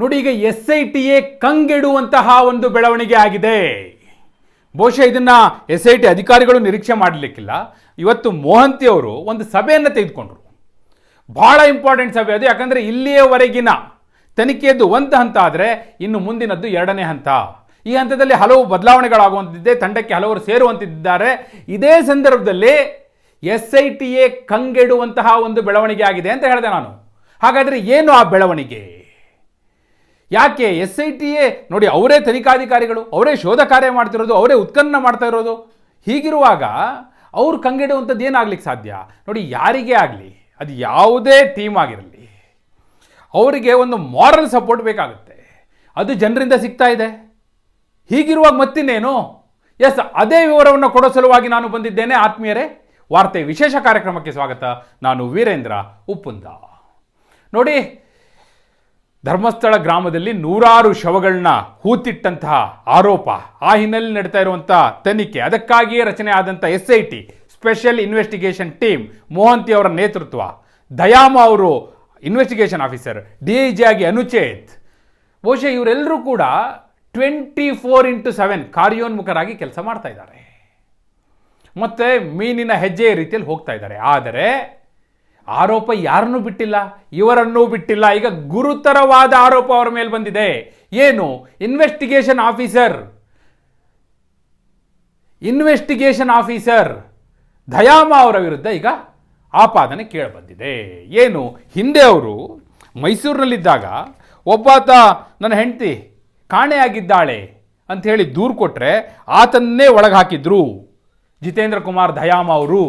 ನೋಡಿ ಈಗ S I T ಎ ಕಂಗೆಡುವಂತಹ ಒಂದು ಬೆಳವಣಿಗೆ ಆಗಿದೆ. ಬಹುಶಃ ಇದನ್ನ ಎಸ್ ಐ ಟಿ ಅಧಿಕಾರಿಗಳು ನಿರೀಕ್ಷೆ ಮಾಡಲಿಕ್ಕಿಲ್ಲ. ಇವತ್ತು ಮೋಹಂತಿ ಅವರು ಒಂದು ಸಭೆಯನ್ನು ತೆಗೆದುಕೊಂಡ್ರು. ಬಹಳ ಇಂಪಾರ್ಟೆಂಟ್ ಸಭೆ ಅದು. ಯಾಕಂದ್ರೆ ಇಲ್ಲಿಯವರೆಗಿನ ತನಿಖೆಯದ್ದು ಒಂದು ಹಂತ ಆದರೆ ಇನ್ನು ಮುಂದಿನದ್ದು ಎರಡನೇ ಹಂತ. ಈ ಹಂತದಲ್ಲಿ ಹಲವು ಬದಲಾವಣೆಗಳಾಗುವಂತಿದೆ ತಂಡಕ್ಕೆ ಹಲವರು ಸೇರುವಂತಿದ್ದಾರೆ. ಇದೇ ಸಂದರ್ಭದಲ್ಲಿ ಎಸ್ ಐ ಟಿ ಎ ಕಂಗೆಡುವಂತಹ ಒಂದು ಬೆಳವಣಿಗೆ ಆಗಿದೆ ಅಂತ ಹೇಳಿದೆ ನಾನು. ಹಾಗಾದರೆ ಏನು ಆ ಬೆಳವಣಿಗೆ? ಯಾಕೆ ಎಸ್ ಐ ಟಿ ಎ ನೋಡಿ ಅವರೇ ತನಿಖಾಧಿಕಾರಿಗಳು, ಅವರೇ ಶೋಧ ಕಾರ್ಯ ಮಾಡ್ತಿರೋದು, ಅವರೇ ಉತ್ಖನನ ಮಾಡ್ತಾ ಇರೋದು? ಹೀಗಿರುವಾಗ ಅವ್ರು ಕಂಗೆಡುವಂಥದ್ದು ಏನಾಗ್ಲಿಕ್ಕೆ ಸಾಧ್ಯ? ನೋಡಿ ಯಾರಿಗೇ ಆಗಲಿ, ಅದು ಯಾವುದೇ ಟೀಮ್ ಆಗಿರಲಿ, ಅವರಿಗೆ ಒಂದು ಮಾರಲ್ ಸಪೋರ್ಟ್ ಬೇಕಾಗುತ್ತೆ. ಅದು ಜನರಿಂದ ಸಿಗ್ತಾ ಇದೆ. ಹೀಗಿರುವಾಗ ಮತ್ತಿನ್ನೇನು? ಎಸ್ ಅದೇ ವಿವರವನ್ನು ಕೊಡೋ ಸಲುವಾಗಿ ನಾನು ಬಂದಿದ್ದೇನೆ, ಆತ್ಮೀಯರೇ. ವಾರ್ತೆ ವಿಶೇಷ ಕಾರ್ಯಕ್ರಮಕ್ಕೆ ಸ್ವಾಗತ. ನಾನು ವೀರೇಂದ್ರ ಉಪ್ಪುಂದ. ನೋಡಿ ಧರ್ಮಸ್ಥಳ ಗ್ರಾಮದಲ್ಲಿ ನೂರಾರು ಶವಗಳನ್ನ ಹೂತಿಟ್ಟಂತಹ ಆರೋಪ. ಆ ಹಿನ್ನೆಲೆಯಲ್ಲಿ ನಡೀತಾ ಇರುವಂತಹ ತನಿಖೆ. ಅದಕ್ಕಾಗಿಯೇ ರಚನೆ ಆದಂಥ S I T special investigation team Mohanty ಅವರ ನೇತೃತ್ವ. ದಯಾಮ ಅವರು ಇನ್ವೆಸ್ಟಿಗೇಷನ್ ಆಫೀಸರ್, ಡಿ ಜಿ ಆಗಿ ಅನುಚೇತ್. ಬಹುಶಃ ಇವರೆಲ್ಲರೂ ಕೂಡ ಟ್ವೆಂಟಿ ಫೋರ್ ಇಂಟು ಸೆವೆನ್ ಕಾರ್ಯೋನ್ಮುಖರಾಗಿ ಕೆಲಸ ಮಾಡ್ತಾ ಇದ್ದಾರೆ. ಮತ್ತೆ ಮೀನಿನ ಹೆಜ್ಜೆಯ ರೀತಿಯಲ್ಲಿ ಹೋಗ್ತಾ ಇದ್ದಾರೆ. ಆದರೆ ಆರೋಪ ಯಾರನ್ನೂ ಬಿಟ್ಟಿಲ್ಲ, ಇವರನ್ನೂ ಬಿಟ್ಟಿಲ್ಲ. ಈಗ ಗುರುತರವಾದ ಆರೋಪ ಅವರ ಮೇಲೆ ಬಂದಿದೆ. ಏನು? Investigation officer investigation officer Dayama ಅವರ ವಿರುದ್ಧ ಈಗ ಆಪಾದನೆ ಕೇಳಿಬಂದಿದೆ. ಏನು? ಹಿಂದೆ ಅವರು ಮೈಸೂರಿನಲ್ಲಿದ್ದಾಗ ಒಬ್ಬಾತ ನನ್ನ ಹೆಂಡತಿ ಕಾಣೆಯಾಗಿದ್ದಾಳೆ ಅಂತ ಹೇಳಿ ದೂರು ಕೊಟ್ಟರೆ ಆತನ್ನೇ ಒಳಗೆ ಹಾಕಿದ್ರು. ಜಿತೇಂದ್ರ ಕುಮಾರ್ ದಯಾಮ ಅವರು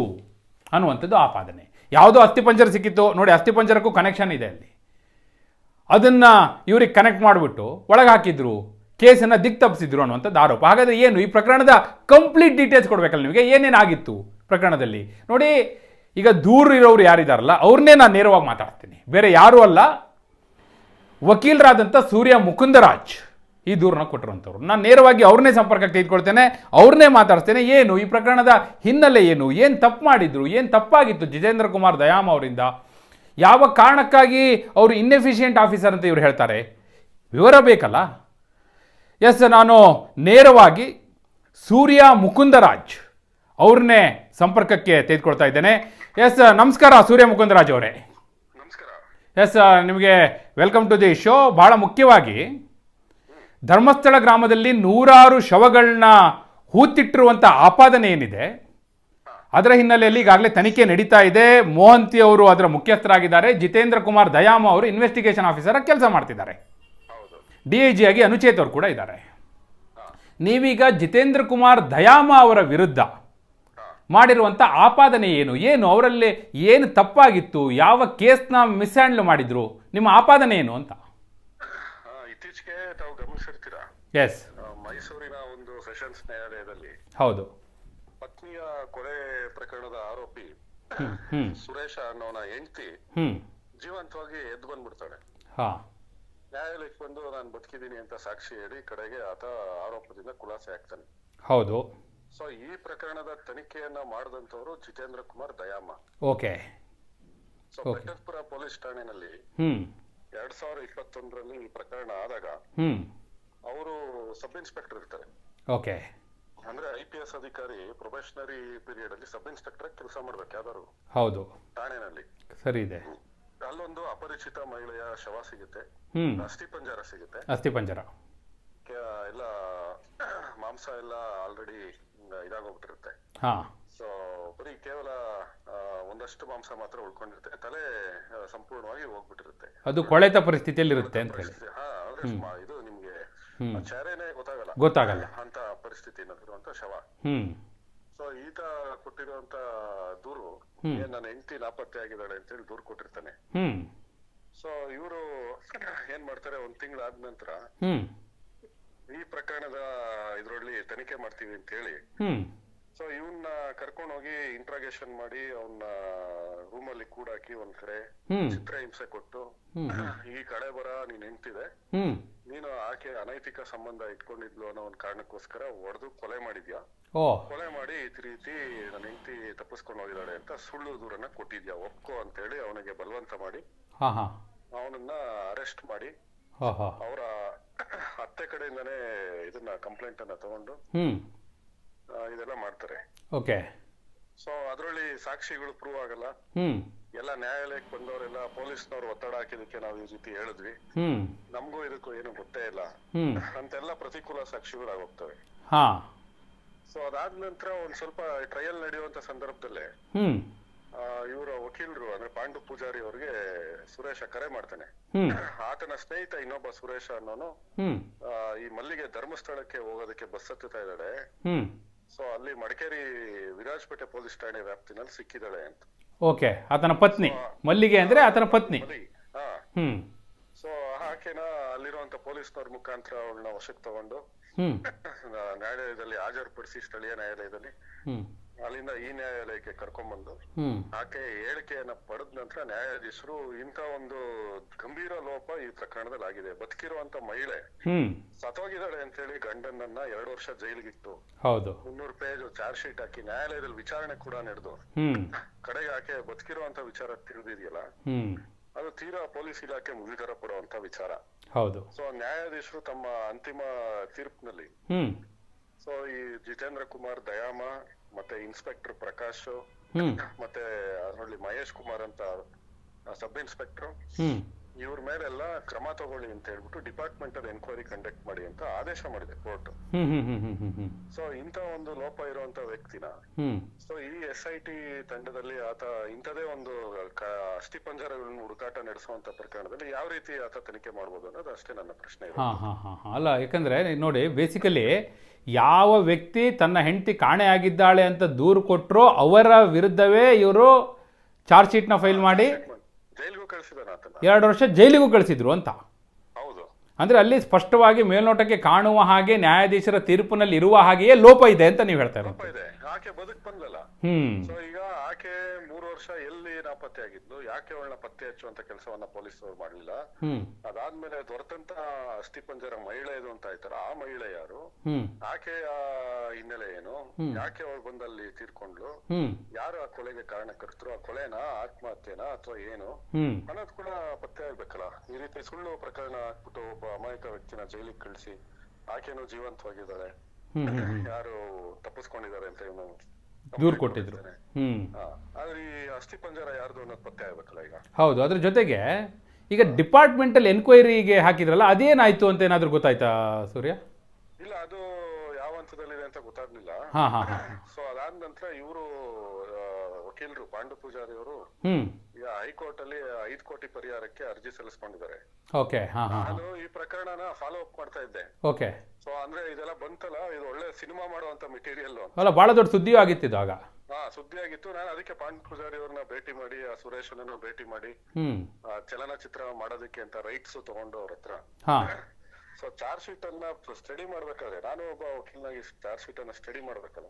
ಅನ್ನುವಂಥದ್ದು ಆಪಾದನೆ. ಯಾವುದೋ ಅಸ್ಥಿಪಂಜರ ಸಿಕ್ಕಿತ್ತು, ನೋಡಿ ಅಸ್ಥಿಪಂಜರಕ್ಕೂ ಕನೆಕ್ಷನ್ ಇದೆ ಅಲ್ಲಿ. ಅದನ್ನು ಇವ್ರಿಗೆ ಕನೆಕ್ಟ್ ಮಾಡಿಬಿಟ್ಟು ಒಳಗೆ ಹಾಕಿದ್ರು ಕೇಸನ್ನು ದಿಕ್ ತಪ್ಪಿಸಿದ್ರು ಅನ್ನುವಂಥದ್ದು ಆರೋಪ. ಹಾಗಾದರೆ ಏನು, ಈ ಪ್ರಕರಣದ ಕಂಪ್ಲೀಟ್ ಡೀಟೇಲ್ಸ್ ಕೊಡಬೇಕಲ್ಲ ನಿಮಗೆ? ಏನೇನಾಗಿತ್ತು ಪ್ರಕರಣದಲ್ಲಿ? ನೋಡಿ, ಈಗ ದೂರ ಇರೋರು ಯಾರಿದಾರಲ್ಲ ಅವ್ರನ್ನೇ ನಾನು ನೇರವಾಗಿ ಮಾತಾಡ್ತೀನಿ. ಬೇರೆ ಯಾರೂ ಅಲ್ಲ. ವಕೀಲರಾದಂಥ ಸೂರ್ಯ ಮುಕುಂದರಾಜ್. ಈ ದೂರನ್ನ ಕೊಟ್ಟಿರುವಂಥವ್ರು. ನಾನು ನೇರವಾಗಿ ಅವ್ರನ್ನೇ ಸಂಪರ್ಕಕ್ಕೆ ತೆಗೆದುಕೊಳ್ತೇನೆ ಅವ್ರನ್ನೇ ಮಾತಾಡ್ತೇನೆ ಏನು ಈ ಪ್ರಕರಣದ ಹಿನ್ನೆಲೆ ಏನು ಏನು ತಪ್ಪು ಮಾಡಿದ್ರು ಏನು ತಪ್ಪಾಗಿತ್ತು ಜಿತೇಂದ್ರ ಕುಮಾರ್ ದಯಾಮ್ ಅವರಿಂದ? ಯಾವ ಕಾರಣಕ್ಕಾಗಿ ಅವರು ಇನ್ಎಫಿಷಿಯೆಂಟ್ ಆಫೀಸರ್ ಅಂತ ಇವರು ಹೇಳ್ತಾರೆ? ವಿವರ ಬೇಕಲ್ಲ? ಎಸ್ ನಾನು ನೇರವಾಗಿ ಸೂರ್ಯ ಮುಕುಂದರಾಜ್ ಅವ್ರನ್ನೇ ಸಂಪರ್ಕಕ್ಕೆ ತೆಗೆದುಕೊಳ್ತಾ ಇದ್ದೇನೆ. ಎಸ್ ನಮಸ್ಕಾರ ಸೂರ್ಯ ಮುಕುಂದರಾಜ್ ಅವರೇ. ನಮಸ್ಕಾರ. ಎಸ್ ನಿಮಗೆ ವೆಲ್ಕಮ್ ಟು ದಿ ಶೋ ಭಾಳ ಮುಖ್ಯವಾಗಿ ಧರ್ಮಸ್ಥಳ ಗ್ರಾಮದಲ್ಲಿ ನೂರಾರು ಶವಗಳನ್ನ ಹೂತಿಟ್ಟಿರುವಂಥ ಆಪಾದನೆ ಏನಿದೆ? ಅದರ ಹಿನ್ನೆಲೆಯಲ್ಲಿ ಈಗಾಗಲೇ ತನಿಖೆ ನಡೀತಾ ಇದೆ. ಮೋಹಂತಿ ಅವರು ಅದರ ಮುಖ್ಯಸ್ಥರಾಗಿದ್ದಾರೆ. ಜಿತೇಂದ್ರ ಕುಮಾರ್ ದಯಾಮ ಅವರು ಇನ್ವೆಸ್ಟಿಗೇಷನ್ ಆಫೀಸರ್ ಕೆಲಸ ಮಾಡ್ತಿದ್ದಾರೆ. ಡಿ ಐ ಜಿ ಆಗಿ ಅನುಚೇತ್ ಅವರು ಕೂಡ ಇದ್ದಾರೆ. ನೀವೀಗ ಜಿತೇಂದ್ರ ಕುಮಾರ್ ದಯಾಮ ಅವರ ವಿರುದ್ಧ ಮಾಡಿರುವಂಥ ಆಪಾದನೆ ಏನು? ಏನು? ಅವರಲ್ಲಿ ಏನು ತಪ್ಪಾಗಿತ್ತು? ಯಾವ ಕೇಸ್ನ ಮಿಸ್ಹ್ಯಾಂಡ್ಲ್ ಮಾಡಿದ್ರು? ನಿಮ್ಮ ಆಪಾದನೆ ಏನು ಅಂತ? ತಾವು ಗಮನಿಸಿರ್ತೀರಾ? ಎಸ್ ಮೈಸೂರಿನ ಒಂದು ಸೆಷನ್ಸ್ ನ್ಯಾಯಾಲಯದಲ್ಲಿ ಹೌದು. ಪತ್ನಿಯ ಕೊಲೆ ಪ್ರಕರಣದ ಆರೋಪಿ ಸುರೇಶ ಅನ್ನೋನ ಹೆಂಡತಿ ಜೀವಂತವಾಗಿ ಎದ್ದು ಬಂದ್ಬಿಡ್ತಾಳೆ. ಹಾ. ನ್ಯಾಯಾಲಯಕ್ಕೆ ಬಂದು ನಾನು ಬದುಕಿದ್ದೀನಿ ಅಂತ ಸಾಕ್ಷಿ ಹೇಳಿ ಕಡೆಗೆ ಆತ ಆರೋಪದಿಂದ ಖುಲಾಸೆ ಆಗ್ತಾನೆ. ಹೌದು. ಸೊ ಈ ಪ್ರಕರಣದ ತನಿಖೆಯನ್ನ ಮಾಡಿದಂತವರು Jitendra Kumar Dayama. Okay so Bettapura police ಠಾಣೆನಲ್ಲಿ ಎರಡ್ ಸಾವಿರ ಇಪ್ಪತ್ತೊಂದರಲ್ಲಿ ಈ ಪ್ರಕರಣ ಆದಾಗ ಅವರು ಸಬ್ ಇನ್ಸ್ಪೆಕ್ಟರ್ ಇರ್ತಾರೆ. ಓಕೆ. ಅಂದ್ರೆ ಐ ಪಿ ಎಸ್ ಅಧಿಕಾರಿ ಪ್ರೊಬೆಷನರಿ ಪೀರಿಯಡ್ ಅಲ್ಲಿ ಸಬ್ ಇನ್ಸ್ಪೆಕ್ಟರ್ ಕೆಲಸ ಮಾಡ್ಬೇಕು ಯಾವ್ದಾದ್ರು ಹೌದು. ಠಾಣೆನಲ್ಲಿ. ಸರಿ ಇದೆ. ಅಲ್ಲೊಂದು ಅಪರಿಚಿತ ಮಹಿಳೆಯ ಶವ ಸಿಗುತ್ತೆ. ಅಸ್ಥಿ ಪಂಜರ ಸಿಗುತ್ತೆ. ಅಸ್ಥಿ ಪಂಜರ. ಎಲ್ಲ ಮಾಂಸ ಎಲ್ಲ ಆಲ್ರೆಡಿ ಇದಾಗೋಗ್ಬಿಟ್ಟಿರುತ್ತೆ ಹಾ. ಸೊ ಬರೀ ಕೇವಲ ಒಂದಷ್ಟು ಮಾಂಸ ಮಾತ್ರ ಉಳ್ಕೊಂಡಿರುತ್ತೆ. ತಲೆ ಸಂಪೂರ್ಣವಾಗಿ ಹೋಗ್ಬಿಟ್ಟಿರುತ್ತೆ. ಅದು ಕೊಳೆತ ಪರಿಸ್ಥಿತಿಯಲ್ಲಿ ಇರುತ್ತೆ ಅಂತ ಹೇಳಿ. ಇದು ನಿಮ್ಗೆ ಚಾರೇನೆ ಗೊತ್ತಾಗಲ್ಲ. ಗೊತ್ತಾಗಲ್ಲ. ಅಂತ ಪರಿಸ್ಥಿತಿ ಇರುವಂತ ಶವ. ಹ್ಮ್. ಸೊ ಈತ ಕೊಟ್ಟಿರುವಂತ ದೂರು ನನ್ನ ಹೆಂಡತಿ ನಾಪತ್ತೆ ಆಗಿದ್ದಾಳೆ ಅಂತ ಹೇಳಿ ದೂರು ಕೊಟ್ಟಿರ್ತಾನೆ. ಹ್ಮ್. ಸೊ ಇವರು ಏನ್ ಮಾಡ್ತಾರೆ ಒಂದ್ ತಿಂಗಳಾದ ನಂತರ ಈ ಪ್ರಕರಣದ ಇದ್ರಲ್ಲಿ ತನಿಖೆ ಮಾಡ್ತೀವಿ ಅಂತ ಹೇಳಿ ಸೊ ಇವನ್ನ ಕರ್ಕೊಂಡು ಹೋಗಿ ಇಂಟ್ರಾಗೇಷನ್ ಮಾಡಿ ಅವನ್ನ ರೂಮಲ್ಲಿ ಕೂಡಾಕಿ ಒಂದ್ ಕಡೆ ಚಿತ್ರ ಹಿಂಸೆ ಕೊಟ್ಟು ಈ ಕಡೆ ಬರ ನೀನ್ ಹೆಂಗ್ತಿದೆ ನೀನು ಆಕೆ ಅನೈತಿಕ ಸಂಬಂಧ ಇಟ್ಕೊಂಡಿದ್ಲು ಅನ್ನೋ ಒಂದ್ ಕಾರಣಕ್ಕೋಸ್ಕರ ಹೊಡೆದು ಕೊಲೆ ಮಾಡಿದ್ಯಾ? ಕೊಲೆ ಮಾಡಿ ಈ ರೀತಿ ನನ್ನ ಹೆಂಡತಿ ತಪ್ಪಿಸ್ಕೊಂಡು ಹೋಗಿದ್ದಾಳೆ ಅಂತ ಸುಳ್ಳು ದೂರನ್ನ ಕೊಟ್ಟಿದ್ಯಾ? ಒಪ್ಕೋ ಅಂತ ಹೇಳಿ ಅವನಿಗೆ ಬಲವಂತ ಮಾಡಿ ಅವನನ್ನ ಅರೆಸ್ಟ್ ಮಾಡಿ ಅವರ ಅತ್ತೆ ಕಡೆಯಿಂದಾನೇ ಇದನ್ನ ಕಂಪ್ಲೇಂಟ್ ಅನ್ನ ತಗೊಂಡು ಇದೆಲ್ಲ ಮಾಡ್ತಾರೆ. ಓಕೆ. ಸೊ ಅದರಲ್ಲಿ ಸಾಕ್ಷಿಗಳು ಪ್ರೂವ್ ಆಗಲ್ಲ. ಹ್ಮ್. ಎಲ್ಲ ನ್ಯಾಯಾಲಯಕ್ಕೆ ಬಂದವರೆಲ್ಲ ಪೊಲೀಸ್ನವ್ರು ಒತ್ತಡ ಹಾಕಿದಕ್ಕೆ ನಾವು ಈ ರೀತಿ ಹೇಳಿದ್ವಿ. ಹ್ಮ್. ನಮಗೂ ಇದಕ್ಕೂ ಏನು ಗೊತ್ತೇ ಇಲ್ಲ. ಹ್ಞೂ ಅಂತೆಲ್ಲ ಪ್ರತಿಕೂಲ ಸಾಕ್ಷಿಗಳಾಗೋಗ್ತವೆ ಹಾ. ಸೊ ಅದಾದ ನಂತರ ಒಂದ್ ಸ್ವಲ್ಪ ಟ್ರಯಲ್ ನಡೆಯುವಂತ ಸಂದರ್ಭದಲ್ಲೇ ಆ ಇವರ ವಕೀಲರು ಅಂದ್ರೆ ಪಾಂಡು ಪೂಜಾರಿ ಅವರಿಗೆ ಸುರೇಶ ಕರೆ ಮಾಡ್ತಾನೆ. ಆತನ ಸ್ನೇಹಿತ ಇನ್ನೊಬ್ಬ ಸುರೇಶ ಅನ್ನೋನು ಆ, ಈ ಮಲ್ಲಿಗೆ ಧರ್ಮಸ್ಥಳಕ್ಕೆ ಹೋಗೋದಕ್ಕೆ ಬಸ್ ಹತ್ತುತ್ತಾ ಇದ್ದಾಳೆ. ಸೊ ಅಲ್ಲಿ ಮಡಿಕೇರಿ ವಿರಾಜಪೇಟೆ ಪೊಲೀಸ್ ಠಾಣೆ ವ್ಯಾಪ್ತಿನಲ್ಲಿ ಸಿಕ್ಕಿದಳೆ ಅಂತ. ಓಕೆ ಆತನ ಪತ್ನಿ. ಮಲ್ಲಿಗೆ ಅಂದ್ರೆ ಆತನ ಪತ್ನಿ. ಹ್ಮ್ ಹಾ. ಹ್ಞೂ ಸೊ ಆಕೆನ ಅಲ್ಲಿರುವಂತ ಪೊಲೀಸ್ನವ್ರ ಮುಖಾಂತರ ಅವಳನ್ನ ವಶಕ್ಕೆ ತಗೊಂಡು ಹ್ಮ್. ನ್ಯಾಯಾಲಯದಲ್ಲಿ ಹಾಜರುಪಡಿಸಿ ಸ್ಥಳೀಯ ನ್ಯಾಯಾಲಯದಲ್ಲಿ ಹ್ಞೂ ಅಲ್ಲಿಂದ ಈ ನ್ಯಾಯಾಲಯಕ್ಕೆ ಕರ್ಕೊಂಡ್ಬಂದು ಬಂದು ಆಕೆ ಹೇಳಿಕೆಯನ್ನ ಪಡೆದ ನಂತರ ನ್ಯಾಯಾಧೀಶರು ಇಂಥ ಒಂದು ಗಂಭೀರ ಲೋಪ ಈ ಪ್ರಕರಣದಲ್ಲಿ ಆಗಿದೆ. ಬದುಕಿರುವಂತ ಮಹಿಳೆ ಸತೋಗಿದಾಳೆ ಸತ್ತೋಗಿದ್ದಾಳೆ ಅಂತ ಹೇಳಿ ಗಂಡನನ್ನ ಎರಡು ವರ್ಷ ಜೈಲಿಗಿಟ್ಟು ಹೌದು. ಮುನ್ನೂರು ಪೇಜ್ ಚಾರ್ಜ್ ಶೀಟ್ ಹಾಕಿ ನ್ಯಾಯಾಲಯದಲ್ಲಿ ವಿಚಾರಣೆ ಕೂಡ ನಡೆದು ಕಡೆಗೆ ಆಕೆ ಬದುಕಿರುವಂತ ವಿಚಾರ ತಿಳಿದಿದೆಯಲ್ಲ? ಅದು ತೀರಾ ಪೊಲೀಸ್ ಇಲಾಖೆ ಮುಜುಗರ ಪಡುವಂತ ವಿಚಾರ. ಹೌದು. ಸೊ ನ್ಯಾಯಾಧೀಶರು ತಮ್ಮ ಅಂತಿಮ ತೀರ್ಪಿನಲ್ಲಿ ಸೊ ಈ ಜಿತೇಂದ್ರ ಕುಮಾರ್ ದಯಾಮ ಮತ್ತೆ ಇನ್ಸ್ಪೆಕ್ಟರ್ ಪ್ರಕಾಶ್ ಮತ್ತೆ ಅದರಲ್ಲಿ ಮಹೇಶ್ ಕುಮಾರ್ ಅಂತ ಸಬ್ ಇನ್ಸ್ಪೆಕ್ಟರ್ ಇವ್ರ ಮೇಲೆಲ್ಲ ಕ್ರಮ ತಗೊಳ್ಳಿ ಅಂತ ಹೇಳ್ಬಿಟ್ಟು ಡಿಪಾರ್ಟ್ಮೆಂಟಲ್ ಎನ್ಕ್ವೈರಿ ಕಂಡಕ್ಟ್ ಮಾಡಿ ಅಂತ ಆದೇಶ ಮಾಡಿದೆ ಕೋರ್ಟ್. ಸೊ ಇಂಥ ಒಂದು ಲೋಪ ಇರುವಂತ ವ್ಯಕ್ತಿನ ಸೊ ಈ ಎಸ್ ಐ ಟಿ ತಂಡದಲ್ಲಿ ಆತ ಇಂಥದೇ ಒಂದು ಅಸ್ಥಿ ಅಸ್ಥಿಪಂಜರಗಳನ್ನು ಹುಡುಕಾಟ ನಡೆಸುವಂತ ಪ್ರಕರಣದಲ್ಲಿ ಯಾವ ರೀತಿ ಆತ ತನಿಖೆ ಮಾಡಬಹುದು ಅನ್ನೋದು ಅಷ್ಟೇ ನನ್ನ ಪ್ರಶ್ನೆ ಇದೆ ಹಾ ಹಾ ಹಾಂ ಹಾಂ. ಅಲ್ಲ ಯಾಕಂದರೆ ನೋಡಿ ಬೇಸಿಕಲಿ ಯಾವ ವ್ಯಕ್ತಿ ತನ್ನ ಹೆಂಡತಿ ಕಾಣೆಯಾಗಿದ್ದಾಳೆ ಅಂತ ದೂರು ಕೊಟ್ಟರೋ ಅವರ ವಿರುದ್ಧವೇ ಇವರು ಚಾರ್ಜ್ ಶೀಟ್ನ ಫೈಲ್ ಮಾಡಿ. ಜೈಲಿಗೂ ಕಳಿಸಿದಾನ ಆತನ. ಎರಡು ವರ್ಷ ಜೈಲಿಗೂ ಕಳಿಸಿದ್ರು ಅಂತ. ಹೌದು. ಅಂದರೆ ಅಲ್ಲಿ ಸ್ಪಷ್ಟವಾಗಿ ಮೇಲ್ನೋಟಕ್ಕೆ ಕಾಣುವ ಹಾಗೆ ನ್ಯಾಯಾಧೀಶರ ತೀರ್ಪಿನಲ್ಲಿ ಇರುವ ಹಾಗೆಯೇ ಲೋಪ ಇದೆ ಅಂತ ನೀವು ಹೇಳ್ತಾ ಇರೋದು. ಆಕೆ ಬದುಕ್ ಬಂದ್ಲಲ್ಲ. ಸೊ ಈಗ ಆಕೆ ಮೂರು ವರ್ಷ ಎಲ್ಲಿ ನಾಪತ್ತೆ ಆಗಿದ್ಲು ಯಾಕೆ ಅವಳನ್ನ ಪತ್ತೆ ಹಚ್ಚುವಂತ ಕೆಲಸವನ್ನ ಪೊಲೀಸರು ಮಾಡ್ಲಿಲ್ಲ? ಹ್ಞೂ ಅದಾದ್ಮೇಲೆ ದೊರೆತಂತ ಅಸ್ಥಿಪಂಜರ ಮಹಿಳೆ ಇದು ಅಂತ ಆಯ್ತಾರ ಆ ಮಹಿಳೆ ಯಾರು? ಆಕೆಯ ಹಿನ್ನೆಲೆ ಏನು? ಯಾಕೆ ಅವಳು ಬಂದಲ್ಲಿ ತೀರ್ಕೊಂಡ್ಲು? ಯಾರು ಆ ಕೊಲೆಗೆ ಕಾರಣಕರ್ತರು? ಆ ಕೊಲೆನಾ ಆತ್ಮಹತ್ಯೆನಾ ಅಥವಾ ಏನು? ಅನ್ನೋದು ಕೂಡ ಪತ್ತೆ ಆಗ್ಬೇಕಲ್ಲ. ಈ ರೀತಿ ಸುಳ್ಳು ಪ್ರಕರಣ ಹಾಕ್ಬಿಟ್ಟು ಒಬ್ಬ ಅಮಾಯಕ ವ್ಯಕ್ತಿನ ಜೈಲಿಗೆ ಕಳಿಸಿ ಆಕೆನೂ ಜೀವಂತವಾಗಿದ್ದಾಳೆ. ಯಾರು ತಪ್ಪಿಸ್ಕೊಂಡಿದ್ದಾರೆ ಅಂತ ಏನು ದೂರ್ ಕೊಟ್ಟಿದ್ರು. ಹ್ಮ್. ಆದ್ರೆ ಈ ಅಸ್ಥಿ ಪಂಜರ ಯಾರ್ದು ಅನ್ನೋದು ಪತ್ತೆ ಆಗ್ಬೇಕಲ್ಲ ಈಗ? ಹೌದು ಅದ್ರ ಜೊತೆಗೆ ಈಗ ಡಿಪಾರ್ಟ್ಮೆಂಟಲ್ ಎನ್ಕ್ವೈರಿಗೆ ಹಾಕಿದ್ರಲ್ಲ ಅದೇನಾಯ್ತು ಅಂತ ಏನಾದ್ರು ಗೊತ್ತಾಯ್ತಾ ಸೂರ್ಯ? ಇಲ್ಲ ಅದು ಯಾವ ಹಂತದಲ್ಲಿದೆ ಅಂತ ಗೊತ್ತಾಗ್ಲಿಲ್ಲ. ಹಾಂ ಹಾಂ ಹಾಂ. ಸೊ ಅದಾದ ನಂತರ ಇವರು ವಕೀಲರು ಪಾಂಡು ಪೂಜಾರಿ ಅವರು ಈಗ ಹೈಕೋರ್ಟ್ ಅಲ್ಲಿ ಐದು ಕೋಟಿ ಪರಿಹಾರಕ್ಕೆ ಅರ್ಜಿ ಸಲ್ಲಿಸ್ಕೊಂಡಿದ್ದಾರೆ. ಓಕೆ ಹಾಂ ಹಾಂ ನಾನು ಈ ಪ್ರಕರಣನ ಫಾಲೋ ಅಪ್ ಮಾಡ್ತಾ ಇದ್ದೆ. ಓಕೆ. ಸೊ ಅಂದ್ರೆ ಇದೆಲ್ಲ ಬಂತಲ್ಲ ಇದು ಒಳ್ಳೆ ಸಿನಿಮಾ ಮಾಡುವಂತ ಮೆಟೀರಿಯಲ್ ಅಲ್ಲ ಬಹಳ ದೊಡ್ಡ ಸುದ್ದಿಯೂ ಆಗಿತ್ತಿದ್ದು ಆಗ. ಹಾ ಸುದ್ದಿ ಆಗಿತ್ತು. ನಾನು ಅದಕ್ಕೆ ಪಾಂಡು ಪೂಜಾರಿ ಅವ್ರನ್ನ ಭೇಟಿ ಮಾಡಿ ಆ ಸುರೇಶನನ್ನು ಭೇಟಿ ಮಾಡಿ ಹ್ಮ್. ಆ ಚಲನಚಿತ್ರ ಮಾಡೋದಕ್ಕೆ ಅಂತ ರೈಟ್ಸ್ ತಗೊಂಡು ಅವ್ರ ಹತ್ರ. ಹಾಂ. ಸೊ ಚಾರ್ಜ್ ಶೀಟ್ ಅನ್ನ ಸ್ಟಡಿ ಮಾಡ್ಬೇಕಾದ್ರೆ ನಾನು ಒಬ್ಬ ವಕೀಲನಾಗಿ ಚಾರ್ಜ್ ಶೀಟ್ ಅನ್ನ ಸ್ಟಡಿ ಮಾಡ್ಬೇಕಲ್ಲ.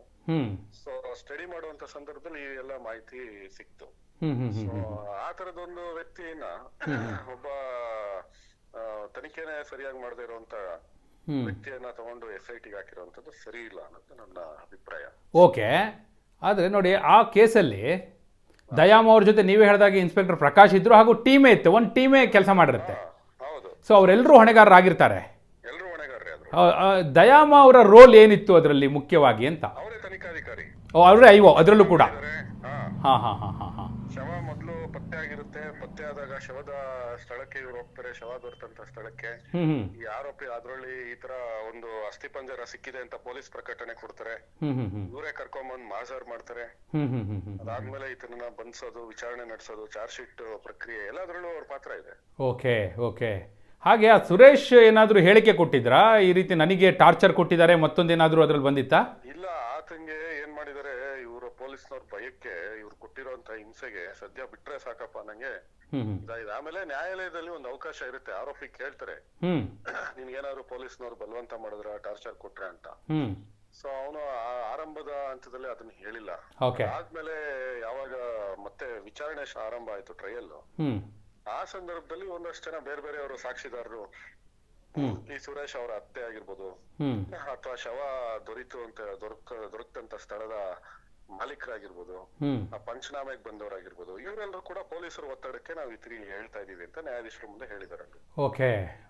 ಸೊ ಸ್ಟಡಿ ಮಾಡುವಂತ ಸಂದರ್ಭದಲ್ಲಿ ಈ ಎಲ್ಲ ಮಾಹಿತಿ ಸಿಕ್ತು. ಸೊ ಆ ತರದೊಂದು ವ್ಯಕ್ತಿಯನ್ನ ಒಬ್ಬ ಆ, ತನಿಖೆನೆ ಸರಿಯಾಗಿ ಮಾಡದೆ ಇರುವಂತ ವ್ಯಕ್ತಿಯನ್ನ ತಗೊಂಡು ಎಸ್ ಐ ಟಿಗೆ ಹಾಕಿರುವಂತದ್ದು ಸರಿ ಇಲ್ಲ ಅನ್ನೋದು ನನ್ನ ಅಭಿಪ್ರಾಯ. ಓಕೆ. ಆದ್ರೆ ನೋಡಿ ಆ ಕೇಸಲ್ಲಿ ದಯಾಮ್ ಅವ್ರ ಜೊತೆ ನೀವೇ ಹೇಳಿದಾಗ ಇನ್ಸ್ಪೆಕ್ಟರ್ ಪ್ರಕಾಶ್ ಇದ್ರು ಹಾಗೂ ಟೀಮೇ ಇತ್ತು. ಒಂದು ಟೀಮೇ ಕೆಲಸ ಮಾಡಿರುತ್ತೆ. ಹೌದು. ಸೊ ಅವರೆಲ್ಲರೂ ಹೊಣೆಗಾರರಾಗಿರ್ತಾರೆ ಎಲ್ರು ಹೊಣೆಗಾರರೇ ಆದ್ರು ಆ, ಆ, ದಯಾಮ ಅವರ ರೋಲ್ ಏನಿತ್ತು ಅದರಲ್ಲಿ ಮುಖ್ಯವಾಗಿ ಅಂತ? ಅವರೇ ತನಿಖಾಧಿಕಾರಿ. ಓ, ಅವರೇ ಅಯ್ಯೋ ಅದರಲ್ಲೂ ಕೂಡ. ಹಾ ಹಾ. ಹಾಂ ಹಾಂ ಹಾಂ ಹಾಂ ಹಾಂ. ಶವ ಮೊದಲು ಪತ್ತೆ ಆಗಿರುತ್ತೆ. ಪತ್ತೆ ಆದಾಗ ಶವದ ಸ್ಥಳಕ್ಕೆ ಇವ್ರು ಹೋಗ್ತಾರೆ. ಶವ ದೊರೆತಂತ ಸ್ಥಳಕ್ಕೆ. ಈ ಆರೋಪಿ ಅದ್ರಲ್ಲಿ ಈ ತರ ಒಂದು ಅಸ್ಥಿಪಂಜರ ಸಿಕ್ಕಿದೆ ಅಂತ ಪೊಲೀಸ್ ಪ್ರಕಟಣೆ ಕೊಡ್ತಾರೆ. ಇವರೇ ಕರ್ಕೊಂಬಂದ್ ಮಾಜಾರ್ ಮಾಡ್ತಾರೆ. ಅದಾದ್ಮೇಲೆ ಈತನ ಬಂಧಿಸೋದು ವಿಚಾರಣೆ ನಡೆಸೋದು ಚಾರ್ಜ್ ಶೀಟ್ ಪ್ರಕ್ರಿಯೆ ಎಲ್ಲದರಲ್ಲೂ ಅವ್ರ ಪಾತ್ರ ಇದೆ. Okay okay. ಹಾಗೆ ಆ ಸುರೇಶ್ ಏನಾದರೂ ಹೇಳಿಕೆ ಕೊಟ್ಟಿದ್ರಾ? ಈ ರೀತಿ ನನಗೆ ಟಾರ್ಚರ್ ಕೊಟ್ಟಿದ್ದಾರೆ ಮತ್ತೊಂದೇನಾದರೂ ಅದರಲ್ಲಿ ಬಂದಿತ್ತಾ? ಇಲ್ಲ ಆತಂಗೆ ಏನ್ ಮಾಡಿದಾರೆ ಇವರ ಪೊಲೀಸ್ನವ್ರ ಭಯಕ್ಕೆ ಇವ್ರು ಕೊಟ್ಟಿರೋಂತ ಹಿಂಸೆಗೆ ಸದ್ಯ ಬಿಟ್ರೆ ಸಾಕಪ್ಪ ನಂಗೆ ಇದಾಗಿದೆ ಆಮೇಲೆ ನ್ಯಾಯಾಲಯದಲ್ಲಿ ಒಂದು ಅವಕಾಶ ಇರುತ್ತೆ ಆರೋಪಿ ಕೇಳ್ತಾರೆ. ಹ್ಞೂ ನಿನ್ಗೇನಾದ್ರು ಪೊಲೀಸ್ನವ್ರು ಬಲವಂತ ಮಾಡಿದ್ರ ಟಾರ್ಚರ್ ಕೊಟ್ರೆ ಅಂತ. ಹ್ಮ್. ಸೊ ಅವನು ಆರಂಭದ ಹಂತದಲ್ಲಿ ಅದನ್ನ ಹೇಳಿಲ್ಲ. ಓಕೆ ಆದ್ಮೇಲೆ ಯಾವಾಗ ಮತ್ತೆ ವಿಚಾರಣೆ ಶ- ಆರಂಭ ಆಯ್ತು ಟ್ರಯಲ್ ಆ ಸಂದರ್ಭದಲ್ಲಿ ಒಂದಷ್ಟು ಜನ ಬೇರೆ ಬೇರೆಯವರು ಸಾಕ್ಷಿದಾರರು. ಈ ಸುರೇಶ್ ಅವರ ಅತ್ತೆ ಆಗಿರ್ಬೋದು. ಅಥವಾ ಶವ ದೊರೀತು ಅಂತ ದೊರಕ ದೊರಕಂತ ಸ್ಥಳದ ಮಾಲೀಕರಾಗಿರ್ಬೋದು. ಆ ಪಂಚನಾಮೆಗೆ ಬಂದವರಾಗಿರ್ಬೋದು. ಇವರೆಲ್ಲರೂ ಕೂಡ ಪೊಲೀಸರು ಒತ್ತಡಕ್ಕೆ ನಾವು ಈ ತಿರುಗಿ ಹೇಳ್ತಾ ಇದೀವಿ ಅಂತ ನ್ಯಾಯಾಧೀಶರ ಮುಂದೆ ಹೇಳಿದ್ದಾರೆ. Okay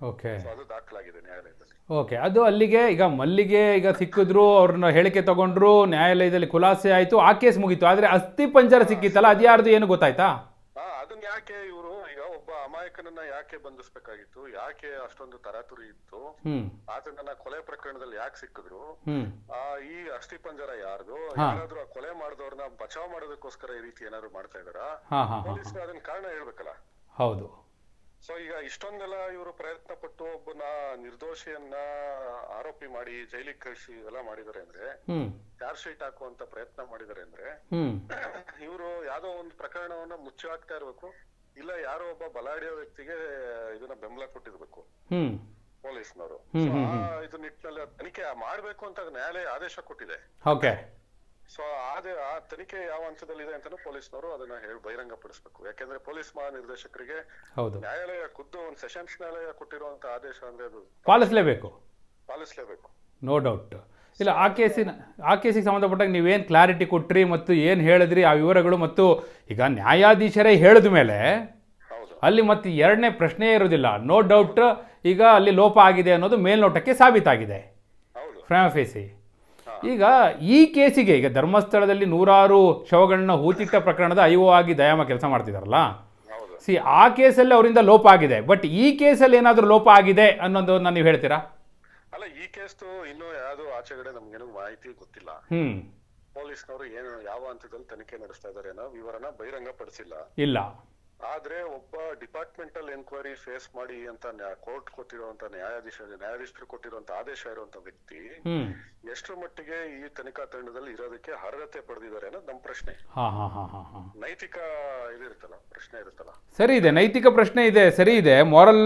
okay. ಅದು ದಾಖಲಾಗಿದೆ ನ್ಯಾಯಾಲಯದಲ್ಲಿ. ಓಕೆ ಅದು ಅಲ್ಲಿಗೆ ಈಗ ಮಲ್ಲಿಗೆ ಈಗ ಸಿಕ್ಕಿದ್ರು ಅವ್ರನ್ನ ಹೇಳಿಕೆ ತಗೊಂಡ್ರು ನ್ಯಾಯಾಲಯದಲ್ಲಿ ಖುಲಾಸೆ ಆಯ್ತು ಆ ಕೇಸ್ ಮುಗೀತು. ಆದ್ರೆ ಅಸ್ಥಿ ಪಂಜರ ಸಿಕ್ಕಿತ್ತಲ್ಲ ಅದ್ಯಾರ್ದು ಏನು ಗೊತ್ತಾಯ್ತಾ? ಅದನ್ನ ಯಾಕೆ ಇವರು ಈಗ ಒಬ್ಬ ಅಮಾಯಕನನ್ನ ಯಾಕೆ ಬಂಧಿಸ್ಬೇಕಾಗಿತ್ತು? ಯಾಕೆ ಅಷ್ಟೊಂದು ತರಾತುರಿ ಇತ್ತು? ಆತನನ್ನ ಕೊಲೆ ಪ್ರಕರಣದಲ್ಲಿ ಯಾಕೆ ಸಿಕ್ಕಿದ್ರು? ಆ ಈ ಅಸ್ಥಿ ಪಂಜರ ಯಾರ್ದು? ಯಾರಾದ್ರೂ ಆ ಕೊಲೆ ಮಾಡಿದವ್ರನ್ನ ಬಚಾವ್ ಮಾಡೋದಕ್ಕೋಸ್ಕರ ಈ ರೀತಿ ಏನಾದ್ರು ಮಾಡ್ತಾ ಇದಾರ ಹಾಂ ಹಾಂ ಹಾಂ. ಪೊಲೀಸ್ ಅದನ್ನ ಕಾರಣ ಹೇಳ್ಬೇಕಲ್ಲ. ಹೌದು. ಸೊ ಈಗ ಇಷ್ಟೊಂದೆಲ್ಲ ಇವರು ಪ್ರಯತ್ನ ಪಟ್ಟು ಒಬ್ಬನ ನಿರ್ದೋಷಿಯನ್ನ ಆರೋಪಿ ಮಾಡಿ ಜೈಲಿಗೆ ಕಳಿಸಿ ಇವೆಲ್ಲ ಮಾಡಿದಾರೆ ಅಂದ್ರೆ ಚಾರ್ಜ್ ಶೀಟ್ ಹಾಕುವಂತ ಪ್ರಯತ್ನ ಮಾಡಿದಾರೆ ಅಂದ್ರೆ ಇವರು ಯಾವ್ದೋ ಒಂದು ಪ್ರಕರಣವನ್ನ ಮುಚ್ಚಿ ಹಾಕ್ತಾ ಇರ್ಬೇಕು. ಒಬ್ಬ ಬಲಾಢ್ಯ ವ್ಯಕ್ತಿಗೆ ಇದನ್ನ ಬೆಂಬಲ ಕೊಟ್ಟಿರ್ಬೇಕು. ಹ್ಮ್. ಪೊಲೀಸ್ನವರು. ಇದು ನಿಟ್ಟಿನಲ್ಲಿ ತನಿಖೆ ಮಾಡ್ಬೇಕು ಅಂತ ನ್ಯಾಯಾಲಯ ಆದೇಶ ಕೊಟ್ಟಿದೆ. ಓಕೆ. ಸೊ ಅದೇ ಆ ತನಿಖೆ ಯಾವ ಹಂತದಲ್ಲಿದೆ ಅಂತಾನು ಪೊಲೀಸ್ನವರು ಅದನ್ನ ಹೇಳಿ ಬಹಿರಂಗ ಪಡಿಸ್ಬೇಕು ಯಾಕೆಂದ್ರೆ ಪೊಲೀಸ್ ಮಹಾನಿರ್ದೇಶಕರಿಗೆ ಹೌದು. ನ್ಯಾಯಾಲಯ ಖುದ್ದು ಒಂದು ಸೆಷನ್ಸ್ ನ್ಯಾಯಾಲಯ ಕೊಟ್ಟಿರುವಂತ ಆದೇಶ ಅಂದ್ರೆ ಅದು ಪಾಲಿಸಲೇಬೇಕು. ಪಾಲಿಸ್ಲೇಬೇಕು. ನೋ ಡೌಟ್ ಇಲ್ಲ ಆ ಕೇಸಿನ ಆ ಕೇಸಿಗೆ ಸಂಬಂಧಪಟ್ಟಾಗ ನೀವೇನು ಕ್ಲಾರಿಟಿ ಕೊಟ್ರಿ ಮತ್ತು ಏನು ಹೇಳಿದ್ರಿ ಆ ವಿವರಗಳು ಮತ್ತು ಈಗ ನ್ಯಾಯಾಧೀಶರೇ ಹೇಳಿದ ಮೇಲೆ ಅಲ್ಲಿ ಮತ್ತೆ ಎರಡನೇ ಪ್ರಶ್ನೆ ಇರೋದಿಲ್ಲ ನೋ ಡೌಟ್ ಈಗ ಅಲ್ಲಿ ಲೋಪ ಆಗಿದೆ ಅನ್ನೋದು ಮೇಲ್ನೋಟಕ್ಕೆ ಸಾಬೀತಾಗಿದೆ. ಫ್ರಾಮಫೇಸಿ ಈಗ ಈ ಕೇಸಿಗೆ ಈಗ ಧರ್ಮಸ್ಥಳದಲ್ಲಿ ನೂರಾರು ಶವಗಳನ್ನ ಹೂತಿಟ್ಟ ಪ್ರಕರಣದ ಐ ಒ ಆಗಿ ದಯಾಮ ಕೆಲಸ ಮಾಡ್ತಿದಾರಲ್ಲ? ಸಿ ಆ ಕೇಸಲ್ಲಿ ಅವರಿಂದ ಲೋಪ ಆಗಿದೆ. ಬಟ್ ಈ ಕೇಸಲ್ಲಿ ಏನಾದರೂ ಲೋಪ ಆಗಿದೆ ಅನ್ನೋದು ನೀವು ಹೇಳ್ತೀರಾ? ಅಲ್ಲ ಈ ಕೇಸ್ ಇನ್ನೂ ಯಾವ್ದು ಆಚೆಗಡೆ ನಮ್ಗೇನು ಮಾಹಿತಿ ಗೊತ್ತಿಲ್ಲ. ಹ್ಮ್. ಪೊಲೀಸ್ನವರು ಏನು ಯಾವ ಹಂತದಲ್ಲಿ ತನಿಖೆ ನಡೆಸ್ತಾ ಇದಾರೆ ಅನ್ನೋ ವಿವರನ ಬಹಿರಂಗ ಪಡಿಸಿಲ್ಲ ಇಲ್ಲ. ಆದ್ರೆ ಒಬ್ಬ ಡಿಪಾರ್ಟ್ಮೆಂಟಲ್ ಎನ್ಕ್ವೈರಿ ಫೇಸ್ ಮಾಡಿ ಅಂತ ಕೋರ್ಟ್ ಕೊಟ್ಟಿರುವಂತ ನ್ಯಾಯಾಧೀಶ ನ್ಯಾಯಾಧೀಶರು ಕೊಟ್ಟಿರುವಂತ ಆದೇಶ ಇರುವಂತ ವ್ಯಕ್ತಿ ಎಷ್ಟು ಎಷ್ಟರ ಮಟ್ಟಿಗೆ ಈ ತನಿಖಾ ತಂಡದಲ್ಲಿ ಇರೋದಕ್ಕೆ ಅರ್ಹತೆ ಪಡೆದಿದ್ದಾರೆ ಅನ್ನೋದು ನಮ್ಮ ಪ್ರಶ್ನೆ. ನೈತಿಕ ಇದಿರುತ್ತಲ್ಲ ಪ್ರಶ್ನೆ ಇರುತ್ತಲ್ಲ. ಸರಿ ಇದೆ ನೈತಿಕ ಪ್ರಶ್ನೆ ಇದೆ ಸರಿ ಇದೆ. ಮಾರಲ್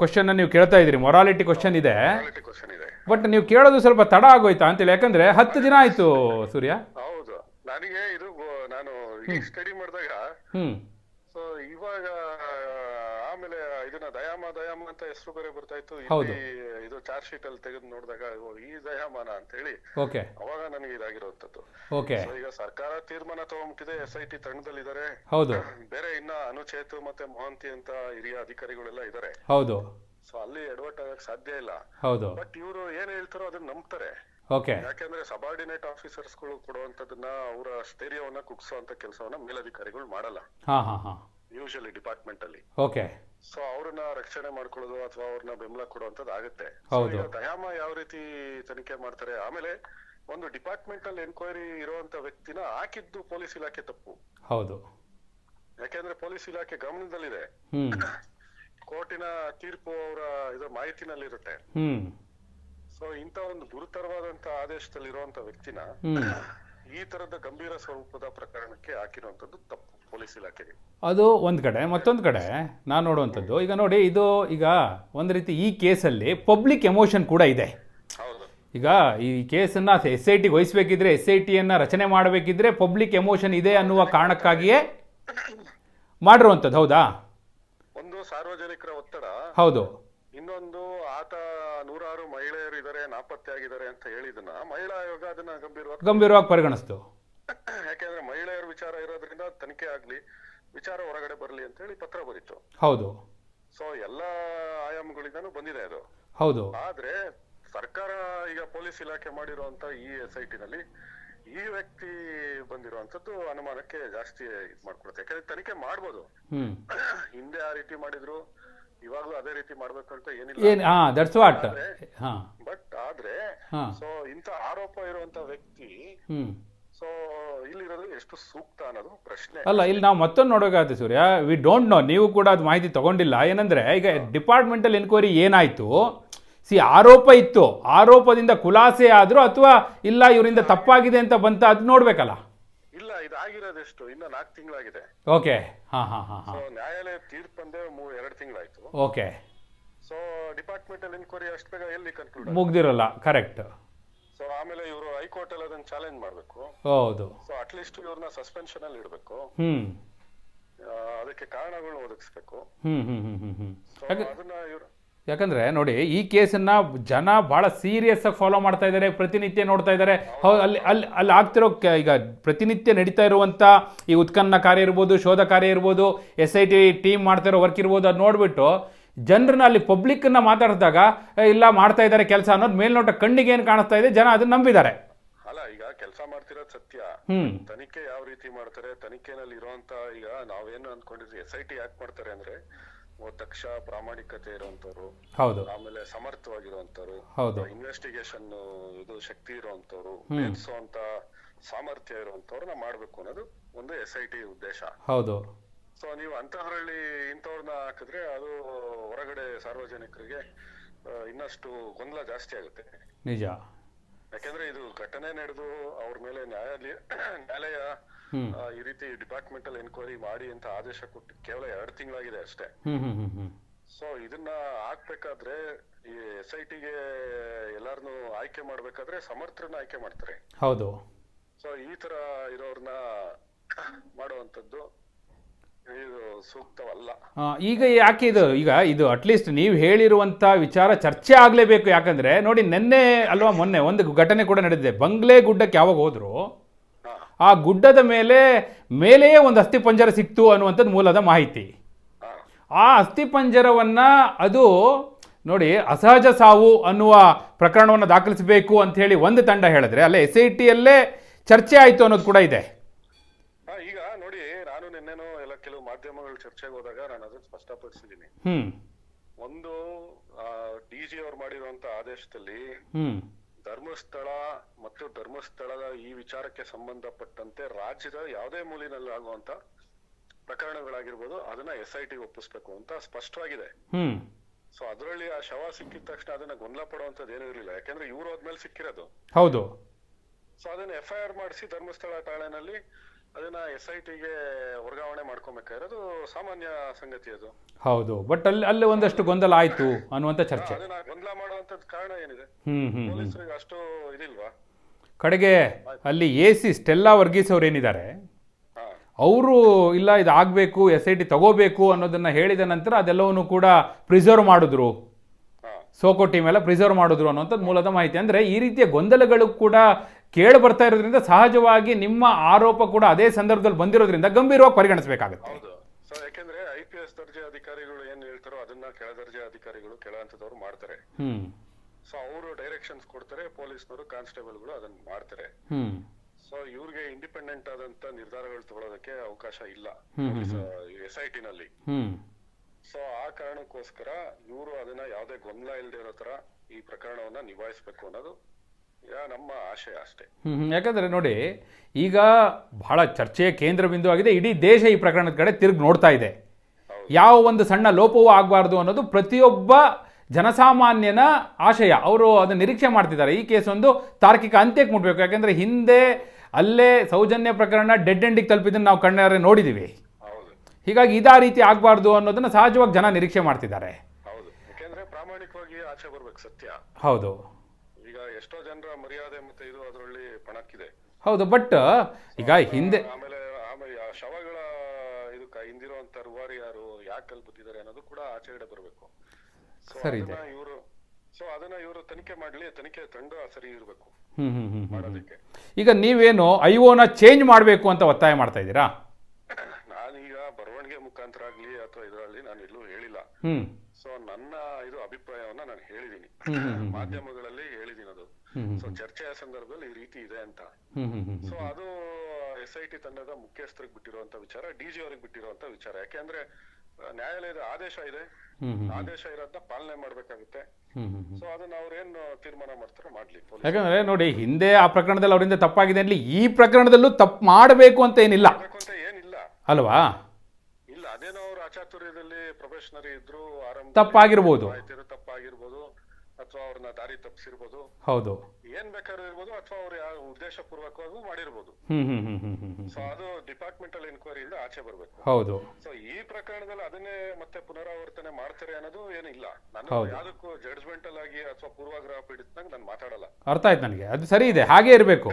ಕ್ವಶನ್ ನೀವು ಕೇಳ್ತಾ ಇದ್ರಿ ಮೊರಾಲಿಟಿ ಕ್ವಶನ್ ಇದೆ. ಕ್ವಾಲಿಟಿ ಕ್ವಶನ್ ಇದೆ. ಬಟ್ ನೀವು ಕೇಳೋದು ಸ್ವಲ್ಪ ತಡ ಆಗೋಯ್ತಾ ಅಂತೇಳಿ ಯಾಕಂದ್ರೆ ಹತ್ತು ದಿನ ಆಯ್ತು ಸೂರ್ಯ. ಹೌದು. ನನಗೆ ಇದು ನಾನು ಈಗ ಸ್ಟಡಿ ಮಾಡಿದಾಗ ಇವಾಗ ಆಮೇಲೆ ಇದನ್ನ ದಯಾಮ ದಯಾಮ ಅಂತ ಹೆಸರು ಬೇರೆ ಬರ್ತಾ ಇತ್ತು. ಇಲ್ಲಿ ಇದು ಚಾರ್ಜ್ ಶೀಟ್ ಅಲ್ಲಿ ತೆಗೆದು ನೋಡಿದಾಗ ಓ, ಈ ದಯಾಮನ ಅಂತ ಹೇಳಿ ಅವಾಗ ನನಗೆ ಇದಾಗಿರುವಂತದ್ದು ಈಗ ಸರ್ಕಾರ ತೀರ್ಮಾನ ತಗೊಂಡ್ಬಿಟ್ಟಿದೆ ಎಸ್ ಐ ಟಿ ತಂಡದಲ್ಲಿದ್ದಾರೆ. ಹೌದು. ಬೇರೆ ಇನ್ನ ಅನುಚೇತು ಮತ್ತೆ ಮೊಹಂತಿ ಅಂತ ಹಿರಿಯ ಅಧಿಕಾರಿಗಳೆಲ್ಲ ಇದಾರೆ ಹೌದು. ಸೊ ಅಲ್ಲಿ ಎಡವಟ್ ಆಗಕ್ ಸಾಧ್ಯ ಇಲ್ಲ. ಹೌದು. ಬಟ್ ಇವರು ಏನ್ ಹೇಳ್ತಾರೋ ಅದನ್ನ ನಂಬ್ತಾರೆ. ಯಾಕೆಂದ್ರೆ ಸಬಾರ್ಡಿನೇಟ್ ಆಫೀಸರ್ಸ್ಗಳು ಕೊಡುವಂತದನ್ನ ಅವರ ಸ್ಥೈರ್ಯವನ್ನ ಅಂತ ಕೆಲಸವನ್ನ ಮೇಲಧಿಕಾರಿಗಳು ಮಾಡಲ್ಲ. ಯೂಶಲಿ ಡಿಪಾರ್ಟ್ಮೆಂಟ್ ಅಲ್ಲಿ ಓಕೆ ಸೊ ಅವ್ರನ್ನ ರಕ್ಷಣೆ ಮಾಡ್ಕೊಳ್ಳೋದು ಅಥವಾ ಅವ್ರನ್ನ ಬೆಂಬಲ ಕೊಡುವಂತದ್ದು ಆಗುತ್ತೆ. ದಯಾಮ ಯಾವ ರೀತಿ ತನಿಖೆ ಮಾಡ್ತಾರೆ? ಆಮೇಲೆ ಒಂದು ಡಿಪಾರ್ಟ್ಮೆಂಟ್ ಅಲ್ಲಿ ಎನ್ಕ್ವೈರಿ ಇರುವಂತ ವ್ಯಕ್ತಿನ ಹಾಕಿದ್ದು ಪೊಲೀಸ್ ಇಲಾಖೆ ತಪ್ಪು. ಹೌದು. ಯಾಕೆಂದ್ರೆ ಪೊಲೀಸ್ ಇಲಾಖೆ ಗಮನದಲ್ಲಿದೆ. ಕೋರ್ಟಿನ ತೀರ್ಪು ಅವರ ಇದರ ಮಾಹಿತಿನಲ್ಲಿರುತ್ತೆ. ಸೊ ಇಂತ ಒಂದು ಗುರುತರವಾದಂತ ಆದೇಶದಲ್ಲಿ ಇರುವಂತ ವ್ಯಕ್ತಿನ ಈ ತರದ ಗಂಭೀರ ಸ್ವರೂಪದ ಪ್ರಕರಣಕ್ಕೆ ಹಾಕಿರುವಂತದ್ದು ತಪ್ಪು. ಪೊಲೀಸ್ ಇಲಾಖೆಗೆ. ಅದು ಒಂದು ಕಡೆ ಮತ್ತೊಂದು ಕಡೆ ನಾನು ನೋಡುವಂಥದ್ದು ಈಗ ನೋಡಿ ಇದು ಈಗ ಒಂದು ರೀತಿ ಈ ಕೇಸಲ್ಲಿ ಪಬ್ಲಿಕ್ ಎಮೋಷನ್ ಕೂಡ ಇದೆ. ಹೌದು. ಈಗ ಈ ಕೇಸನ್ನು ಎಸ್ ಐ ಟಿಗೆ ವಹಿಸಬೇಕಿದ್ರೆ ಎಸ್ ಐ ಟಿಯನ್ನು ರಚನೆ ಮಾಡಬೇಕಿದ್ರೆ ಪಬ್ಲಿಕ್ ಎಮೋಷನ್ ಇದೆ ಅನ್ನುವ ಕಾರಣಕ್ಕಾಗಿಯೇ ಮಾಡಿರುವಂಥದ್ದು ಹೌದಾ? ಒಂದು ಸಾರ್ವಜನಿಕರ ಒತ್ತಡ ಹೌದು. ಇನ್ನೊಂದು ಆತ ನೂರಾರು ಮಹಿಳೆಯರು ಇದ್ದಾರೆ ನಾಪತ್ತೆ ಆಗಿದ್ದಾರೆ ಅಂತ ಹೇಳಿದನ ಮಹಿಳಾ ಆಯೋಗ ಅದನ್ನ ಗಂಭೀರವಾಗಿ ಗಂಭೀರವಾಗಿ ಪರಿಗಣಿಸ್ತು. ಯಾಕೆಂದ್ರೆ ಮಹಿಳೆಯರ ವಿಚಾರ ಇರೋದ್ರಿಂದ ತನಿಖೆ ಆಗ್ಲಿ ವಿಚಾರ ಹೊರಗಡೆ ಬರಲಿ ಅಂತ ಹೇಳಿ ಪತ್ರ ಬರೀತು ಹೌದು. ಸೊ ಎಲ್ಲಾ ಆಯಾಮಗಳಿಂದನೂ ಬಂದಿದೆ ಅದು. ಹೌದು. ಆದ್ರೆ ಸರ್ಕಾರ ಈಗ ಪೊಲೀಸ್ ಇಲಾಖೆ ಮಾಡಿರುವಂತ ಈ ಎಸ್ ಐ ಟಿನಲ್ಲಿ ಈ ವ್ಯಕ್ತಿ ಬಂದಿರುವಂತದ್ದು ಅನುಮಾನಕ್ಕೆ ಜಾಸ್ತಿ ಇದ್ ಮಾಡ್ಕೊಡುತ್ತೆ. ಯಾಕಂದ್ರೆ ತನಿಖೆ ಮಾಡ್ಬೋದು. ಹಿಂದೆ ಆ ರೀತಿ ಮಾಡಿದ್ರು ಇವಾಗ್ಲೂ ಅದೇ ರೀತಿ ಮಾಡ್ಬೇಕಂತ ಏನಿಲ್ಲ. ಬಟ್ ಆದ್ರೆ ಸೊ ಇಂತ ಆರೋಪ ಇರುವಂತ ವ್ಯಕ್ತಿ ಸೊ ಇಲ್ಲಿರೋದು ಎಷ್ಟು ಸೂಕ್ತ ಅನ್ನೋದು ಪ್ರಶ್ನೆ. ಅಲ್ಲ ಇಲ್ಲಿ ನಾವು ಮತ್ತೊಂದು ನೋಡೋಕ್ಕಾಗುತ್ತೆ ಸೂರ್ಯ. ವಿ ಡೋಂಟ್ ನೋ ನೀವು ಕೂಡ ಅದು ಮಾಹಿತಿ ತಗೊಂಡಿಲ್ಲ. ಏನಂದ್ರೆ ಈಗ ಡಿಪಾರ್ಟ್ಮೆಂಟಲ್ ಎನ್ಕ್ವೈರಿ ಏನಾಯ್ತು? ಸಿ ಆರೋಪ ಇತ್ತು. ಆರೋಪದಿಂದ ಖುಲಾಸೆ ಆದ್ರೂ ಅಥವಾ ಇಲ್ಲ ಇವರಿಂದ ತಪ್ಪಾಗಿದೆ ಅಂತ ಬಂತ ಅದು ನೋಡ್ಬೇಕಲ್ಲ? ಇಲ್ಲ ಇದಾಗಿರೋದೆಷ್ಟು ಇನ್ನ ನಾಲ್ಕು ತಿಂಗಳಾಗಿದೆ. ಓಕೆ. ಹಾಂ ಹಾಂ ಹಾಂ ಹಾಂ. ನ್ಯಾಯಾಲಯ ತೀರ್ಪು ಬಂದೆ ಎರಡು ತಿಂಗಳಾಯ್ತು. ಓಕೆ. ಸೊ ಡಿಪಾರ್ಟ್ಮೆಂಟಲ್ ಎನ್ಕ್ವೈರಿ ಅಷ್ಟು ಬೇಗ ಎಲ್ಲಿ ಕನ್ಕ್ಲೂಡ್ ಮುಗ್ದಿರಲ್ಲ. ಕರೆಕ್ಟ್ ಆಮೇಲೆ ಇವರು ಹೈಕೋರ್ಟ್ ಅಲ್ಲಿ ಅದನ್ನ ಚಾಲೆಂಜ್ ಮಾಡಬೇಕು. ಹೌದು. ಸೊ ಅಟ್ಲೀಸ್ಟ್ ಇವ್ರನ್ನ ಸಸ್ಪೆನ್ಷನ್ ಅಲ್ಲಿ ಇಡಬೇಕು. ಹ್ಮ್. ಅದಕ್ಕೆ ಕಾರಣಗಳನ್ನ ಒದಗಿಸ್ಬೇಕು. ಹ್ಮ್ ಹ್ಮ್ ಹ್ಮ್ ಹ್ಮ್ ಸೊ ಅದನ್ನ ಇವ್ರು ಯಾಕಂದ್ರೆ ನೋಡಿ ಈ ಕೇಸನ್ನ ಜನ ಬಹಳ ಸೀರಿಯಸ್ ಆಗಿ ಫಾಲೋ ಮಾಡ್ತಾ ಇದ್ದಾರೆ ಪ್ರತಿನಿತ್ಯ ನೋಡ್ತಾ ಇದ್ದಾರೆ ಹೌದು ಅಲ್ಲಿ ಅಲ್ಲಿ ಅಲ್ಲಿ ಆಗ್ತಿರೋ ಕ- ಈಗ ಪ್ರತಿನಿತ್ಯ ನಡೀತಾ ಇರುವಂತ ಈ ಉತ್ಖನನ ಕಾರ್ಯ ಇರ್ಬೋದು ಶೋಧ ಕಾರ್ಯ ಇರ್ಬೋದು ಎಸ್ ಐ ಟಿ ಟೀಮ್ ಮಾಡ್ತಾ ಇರೋ ವರ್ಕ್ ಇರ್ಬೋದು ಅದು ನೋಡ್ಬಿಟ್ಟು ಜನರನ್ನ ಅಲ್ಲಿ ಪಬ್ಲಿಕ್ಕನ್ನ ಮಾತಾಡಿದಾಗ "ಏ, ಇಲ್ಲ ಮಾಡ್ತಾ ಇದ್ದಾರೆ ಕೆಲಸ ಅನ್ನೋದು ಮೇಲ್ನೋಟ ಕಣ್ಣಿಗೆ ಏನು ಕಾಣಿಸ್ತಾ ಇದೆ ಜನ ಅದನ್ನ ನಂಬಿದ್ದಾರೆ. ಅಲ್ಲ ಈಗ ಕೆಲಸ ಮಾಡ್ತಿರೋದು ಸತ್ಯ. ತನಿಖೆ ಯಾವ ರೀತಿ ಮಾಡ್ತಾರೆ ತನಿಖೆನಲ್ಲಿ ಇರುವಂತ ಈಗ ನಾವೇನು ಅನ್ಕೊಂಡಿದ್ವಿ ಎಸ್ ಐ ಟಿ ಯಾಕೆ ಮಾಡ್ತಾರೆ ಅಂದ್ರೆ ದಕ್ಷ ಪ್ರಾಮಾಣಿಕತೆ ಇರುವಂತವ್ರು ಹೌದು. ಆಮೇಲೆ ಸಮರ್ಥವಾಗಿರುವಂತವ್ರು ಹೌದು. ಇನ್ವೆಸ್ಟಿಗೇಷನ್ ಇದು ಶಕ್ತಿ ಇರುವಂತವ್ರು ಸಾಮರ್ಥ್ಯ ಇರುವಂತವ್ರನ್ನ ಮಾಡ್ಬೇಕು ಅನ್ನೋದು ಒಂದು ಎಸ್ ಐ ಟಿ ಉದ್ದೇಶ. ಹೌದು. ಸೊ ನೀವು ಅಂತಹರಳ್ಳಿ ಇಂಥವ್ರನ್ನ ಹಾಕಿದ್ರೆ ಅದು ಹೊರಗಡೆ ಸಾರ್ವಜನಿಕರಿಗೆ ಇನ್ನಷ್ಟು ಗೊಂದಲ ಜಾಸ್ತಿ ಆಗುತ್ತೆ. ನಿಜ. ಯಾಕೆಂದ್ರೆ ಇದು ಘಟನೆ ನಡೆದು ಅವ್ರ ಮೇಲೆ ನ್ಯಾಯಾಲಯ ನ್ಯಾಯಾಲಯ ಈ ರೀತಿ ಡಿಪಾರ್ಟ್ಮೆಂಟಲ್ ಎನ್ಕ್ವೈರಿ ಮಾಡಿ ಅಂತ ಆದೇಶ ಕೊಟ್ಟು ಕೇವಲ ಎರಡು ತಿಂಗಳಾಗಿದೆ ಅಷ್ಟೇ. ಸೊ ಇದನ್ನ ಹಾಕ್ಬೇಕಾದ್ರೆ ಈ ಎಸ್ ಐ ಟಿಗೆ ಎಲ್ಲಾರನು ಆಯ್ಕೆ ಮಾಡ್ಬೇಕಾದ್ರೆ ಸಮರ್ಥರನ್ನ ಆಯ್ಕೆ ಮಾಡ್ತಾರೆ. ಹೌದು. ಸೊ ಈ ತರ ಇರೋರ್ನ ಮಾಡುವಂತದ್ದು ಈಗ ಯಾಕೆ ಇದು ಈಗ ಇದು ಅಟ್ಲೀಸ್ಟ್ ನೀವು ಹೇಳಿರುವಂಥ ವಿಚಾರ ಚರ್ಚೆ ಆಗಲೇಬೇಕು ಯಾಕಂದರೆ ನೋಡಿ ನಿನ್ನೆ ಅಲ್ವಾ ಮೊನ್ನೆ ಒಂದು ಘಟನೆ ಕೂಡ ನಡೆದಿದೆ. ಬಂಗ್ಲೆ ಗುಡ್ಡಕ್ಕೆ ಯಾವಾಗ ಹೋದ್ರು ಆ ಗುಡ್ಡದ ಮೇಲೆ ಮೇಲೆಯೇ ಒಂದು ಅಸ್ಥಿಪಂಜರ ಸಿಕ್ತು ಅನ್ನುವಂಥದ್ದು ಮೂಲದ ಮಾಹಿತಿ. ಆ ಅಸ್ಥಿ ಪಂಜರವನ್ನ ಅದು ನೋಡಿ ಅಸಹಜ ಸಾವು ಅನ್ನುವ ಪ್ರಕರಣವನ್ನು ದಾಖಲಿಸಬೇಕು ಅಂತ ಹೇಳಿ ಒಂದು ತಂಡ ಹೇಳಿದ್ರೆ ಅಲ್ಲೇ ಎಸ್ ಐ ಟಿಯಲ್ಲೇ ಚರ್ಚೆ ಆಯಿತು ಅನ್ನೋದು ಕೂಡ ಇದೆ. ನಾನು ನಿನ್ನೆನೂ ಎಲ್ಲ ಕೆಲವು ಮಾಧ್ಯಮಗಳು ಚರ್ಚೆಗೆ ಹೋದಾಗ ನಾನು ಅದನ್ನ ಸ್ಪಷ್ಟಪಡಿಸಿದ್ದೀನಿ. ಹ್ಞೂ ಒಂದು ಡಿ ಜಿ ಅವ್ರು ಮಾಡಿರುವಂತ ಆದೇಶದಲ್ಲಿ ಧರ್ಮಸ್ಥಳ ಮತ್ತು ಧರ್ಮಸ್ಥಳದ ಈ ವಿಚಾರಕ್ಕೆ ಸಂಬಂಧಪಟ್ಟಂತೆ ರಾಜ್ಯದ ಯಾವುದೇ ಮೂಲಿನಲ್ಲಿ ಆಗುವಂತ ಪ್ರಕರಣಗಳಾಗಿರ್ಬೋದು ಅದನ್ನ ಎಸ್ ಐ ಟಿ ಒಪ್ಪಿಸ್ಬೇಕು ಅಂತ ಸ್ಪಷ್ಟವಾಗಿದೆ. ಸೊ ಅದರಲ್ಲಿ ಆ ಶವ ಸಿಕ್ಕಿದ ತಕ್ಷಣ ಅದನ್ನ ಗೊಂದಲ ಪಡುವಂತದ್ದು ಏನೂ ಇರಲಿಲ್ಲ. ಯಾಕಂದ್ರೆ ಇವ್ರು ಹೋದ್ಮೇಲೆ ಸಿಕ್ಕಿರೋದು. ಹೌದು. ಸೊ ಅದನ್ನ ಎಫ್ ಐ ಆರ್ ಮಾಡಿಸಿ ಧರ್ಮಸ್ಥಳ ಠಾಣೆನಲ್ಲಿ ಅದನ್ನ ಎಸ್ ಐ ಟಿಗೆ ವರ್ಗಾವಣೆ ಮಾಡ್ಕೊಬೇಕಾಗಿರೋದು ಸಾಮಾನ್ಯ ಸಂಗತಿ ಅದು. ಹೌದು. ಬಟ್ ಅಲ್ಲಿ ಅಲ್ಲಿ ಒಂದಷ್ಟು ಗೊಂದಲ ಆಯ್ತು ಅನ್ನುವಂತ ಚರ್ಚೆ. ಅದನ್ನ ಗೊಂದಲ ಮಾಡುವಂತದ್ ಕಾರಣ ಏನಿದೆ? ಹ್ಞೂ ಪೊಲೀಸರಿಗೆ ಅಷ್ಟು ಇದಿಲ್ವಾ? ಕಡೆಗೆ ಅಲ್ಲಿ ಎ ಸಿ ಸ್ಟೆಲ್ಲಾ ವರ್ಗೀಸ್ ಅವ್ರು ಏನಿದ್ದಾರೆ? ಹಾ. ಅವರು ಇಲ್ಲ ಇದು ಆಗಬೇಕು ಎಸ್ ಐ ಟಿ ತಗೋಬೇಕು ಅನ್ನೋದನ್ನ ಹೇಳಿದ ನಂತರ ಅದೆಲ್ಲವನ್ನು ಕೂಡ ಪ್ರಿಸರ್ವ್ ಮಾಡಿದ್ರು. ಸೋಕೋ ಟೀಮ್ ಎಲ್ಲ ಪ್ರಿಸರ್ವ್ ಮಾಡಿದ್ರು ಅನ್ನೋಂಥದ್ದು ಮೂಲದ ಮಾಹಿತಿ. ಅಂದರೆ ಈ ರೀತಿಯ ಗೊಂದಲಗಳು ಕೂಡ ಕೇಳಿ ಬರ್ತಾ ಇರೋದ್ರಿಂದ ಸಹಜವಾಗಿ ನಿಮ್ಮ ಆರೋಪ ಕೂಡ ಅದೇ ಸಂದರ್ಭದಲ್ಲಿ ಬಂದಿರೋದ್ರಿಂದ ಗಂಭೀರವಾಗಿ ಪರಿಗಣಿಸಬೇಕಾಗುತ್ತೆ. ಹೌದು. ಸೊ ಯಾಕೆಂದ್ರೆ ಐ ಪಿ ಎಸ್ ದರ್ಜೆ ಅಧಿಕಾರಿಗಳು ಏನ್ ಹೇಳ್ತಾರೋ ಅದನ್ನ ಕೆಳ ದರ್ಜೆ ಅಧಿಕಾರಿಗಳು ಕೆಳ ಹಂತದವ್ರು ಮಾಡ್ತಾರೆ ಸೊ ಅವರು ಡೈರೆಕ್ಷನ್ಸ್ ಕೊಡ್ತಾರೆ ಪೊಲೀಸ್ನವರು ಕಾನ್ಸ್ಟೇಬಲ್ಗಳು ಅದನ್ನ ಮಾಡ್ತಾರೆ. ಸೊ ಇವ್ರಿಗೆ ಇಂಡಿಪೆಂಡೆಂಟ್ ಆದಂತ ನಿರ್ಧಾರಗಳು ತಗೊಳ್ಳೋದಕ್ಕೆ ಅವಕಾಶ ಇಲ್ಲ. ಎಸ್ ಐ ಟಿ ನಲ್ಲಿ. ಸೊ ಆ ಕಾರಣಕ್ಕೋಸ್ಕರ ಇವರು ಅದನ್ನ ಯಾವುದೇ ಗೊಂದಲ ಇಲ್ಲದೆ ಇರೋ ತರ ಈ ಪ್ರಕರಣವನ್ನ ನಿಭಾಯಿಸಬೇಕು ಅನ್ನೋದು ನಮ್ಮ ಆಶಯ ಅಷ್ಟೇ. ಯಾಕಂದ್ರೆ ನೋಡಿ ಈಗ ಬಹಳ ಚರ್ಚೆಯ ಕೇಂದ್ರ ಬಿಂದು ಆಗಿದೆ. ಇಡೀ ದೇಶ ಈ ಪ್ರಕರಣದ ಕಡೆ ತಿರುಗಿ ನೋಡ್ತಾ ಇದೆ. ಯಾವ ಒಂದು ಸಣ್ಣ ಲೋಪವೂ ಆಗಬಾರ್ದು ಅನ್ನೋದು ಪ್ರತಿಯೊಬ್ಬ ಜನಸಾಮಾನ್ಯನ ಆಶಯ. ಅವರು ಅದನ್ನ ನಿರೀಕ್ಷೆ ಮಾಡ್ತಿದ್ದಾರೆ. ಈ ಕೇಸ್ ಒಂದು ತಾರ್ಕಿಕ ಅಂತ್ಯಕ್ಕೆ ಮುಟ್ಬೇಕು. ಯಾಕಂದ್ರೆ ಹಿಂದೆ ಅಲ್ಲೇ ಸೌಜನ್ಯ ಪ್ರಕರಣ ಡೆಡ್ ಎಂಡಿಗೆ ತಲುಪಿದ್ದನ್ನು ನಾವು ಕಣ್ಣಾರೆ ನೋಡಿದ್ದೀವಿ ಹೀಗಾಗಿ ಇದಾ ರೀತಿ ಆಗಬಾರ್ದು ಅನ್ನೋದನ್ನ ಸಹಜವಾಗಿ ಜನ ನಿರೀಕ್ಷೆ ಮಾಡ್ತಿದ್ದಾರೆ. ಹೌದು. ಯಾಕೆಂದ್ರೆ ಪ್ರಾಮಾಣಿಕವಾಗಿ ಆಚೆ ಬರ್ಬೇಕು ಸತ್ಯ. ಹೌದು. ಈಗ ಎಷ್ಟೋ ಜನರ ಮರ್ಯಾದೆ ಮತ್ತೆ ಇದು ಅದರಲ್ಲಿ ಪಣಕ್ಕಿದೆ. ಹೌದು ಬಟ್ ಈಗ ಹಿಂದೆ ಆಮೇಲೆ ಆಮೇಲೆ ಶವಗಳ ಇದು ಹಿಂದಿರುವಂತ ರೂವಾರಿ ಯಾರು ಯಾಕೆ ಕಲ್ಪುತ್ತಿದ್ದಾರೆ ಅನ್ನೋದು ಕೂಡ ಆಚೆಗಡೆ ಬರಬೇಕು. ಸೊ ಸರಿ ಅದನ್ನ ಇವರು ಸೊ ಅದನ್ನ ಇವರು ತನಿಖೆ ಮಾಡ್ಲಿ ತನಿಖೆ ತಂಡ ಸರಿ ಇರಬೇಕು. ಹ್ಮ್ ಹ್ಮ್ ಹ್ಮ್ ಹ್ಮ್ ಮಾಡೋದಕ್ಕೆ. ಈಗ ನೀವೇನು ಐ ಓನ ಚೇಂಜ್ ಮಾಡಬೇಕು ಅಂತ ಒತ್ತಾಯ ಮಾಡ್ತಾ ಇದ್ದೀರಾ? ಮುಖಾಂತರ ಆಗ್ಲಿ ಅಥವಾ ಇದರಲ್ಲಿ ನಾನು ಎಲ್ಲೂ ಹೇಳಿಲ್ಲ. ಸೊ ನನ್ನ ಇದು ಅಭಿಪ್ರಾಯವನ್ನ ನಾನು ಹೇಳಿದೀನಿ. ಮಾಧ್ಯಮಗಳಲ್ಲಿ ಹೇಳಿದೀನಿ ಅದು. ಸೊ ಚರ್ಚೆಯ ಸಂದರ್ಭದಲ್ಲಿ ಈ ರೀತಿ ಇದೆ ಅಂತ. ಸೊ ಅದು ಎಸ್ ಐ ಟಿ ತಂಡದ ಮುಖ್ಯಸ್ಥರಿಗೆ ಬಿಟ್ಟಿರುವಂತ ವಿಚಾರ ಡಿ ಜಿ ಅವ್ರಿಗೆ ಬಿಟ್ಟಿರುವಂತ ವಿಚಾರ. ಯಾಕೆಂದ್ರೆ ನ್ಯಾಯಾಲಯದ ಆದೇಶ ಇದೆ. ಆದೇಶ ಇರೋದನ್ನ ಪಾಲನೆ ಮಾಡ್ಬೇಕಾಗುತ್ತೆ. ಸೊ ಅದನ್ನ ಅವ್ರೇನು ತೀರ್ಮಾನ ಮಾಡ್ತಾರೋ ಮಾಡ್ಲಿ. ಯಾಕಂದ್ರೆ ನೋಡಿ ಹಿಂದೆ ಆ ಪ್ರಕರಣದಲ್ಲಿ ಅವರಿಂದ ತಪ್ಪಾಗಿದೆ ಅಲ್ಲಿ ಈ ಪ್ರಕರಣದಲ್ಲೂ ತಪ್ಪು ಮಾಡಬೇಕು ಅಂತ ಏನಿಲ್ಲ. ಅಂತ ಏನಿಲ್ಲ. ಅಲ್ವಾ? ಅಚಾತುರ್ಯದಲ್ಲಿ ಪ್ರೊಫೆಷನರಿ ಇದ್ರು ಆರಂಭ ತಪ್ಪಾಗಿರ್ಬೋದು. ಮಾಹಿತಿರು ತಪ್ಪಾಗಿರ್ಬೋದು ಅಥವಾ ಅವ್ರನ್ನ ದಾರಿ ತಪ್ಪಿಸಿರ್ಬೋದು. ಹೌದು. ಏನ್ ಬೇಕಾದ್ರೂ ಇರ್ಬೋದು ಅಥವಾ ಅವ್ರು ಯಾವ ಉದ್ದೇಶ ಪೂರ್ವಕವಾಗೂ ಮಾಡಿರ್ಬೋದು. ಹ್ಮ್ ಹ್ಮ್ ಹ್ಮ್ ಹ್ಮ್ ಹ್ಮ್ ಹ್ಮ್. ಸೊ ಅದು ಡಿಪಾರ್ಟ್ಮೆಂಟಲ್ ಇನ್ಕ್ವೈರಿಯಿಂದ ಆಚೆ ಬರ್ಬೇಕು. ಹೌದು. ಸೊ ಈ ಪ್ರಕರಣದಲ್ಲಿ ಅದನ್ನೇ ಮತ್ತೆ ಪುನರಾವರ್ತನೆ ಮಾಡ್ತಾರೆ ಅನ್ನೋದು ಏನಿಲ್ಲ. ನಾನು ಹೌದು. ಯಾವ್ದಕ್ಕೂ ಜಡ್ಜ್ಮೆಂಟಲ್ ಆಗಿ ಅಥವಾ ಪೂರ್ವಾಗ್ರಹ ಪೀಡಿತನಾಗ ನಾನು ಮಾತಾಡಲ್ಲ. ಅರ್ಥ ಆಯ್ತು ನನಗೆ. ಅದು ಸರಿ ಇದೆ ಹಾಗೇ ಇರಬೇಕು.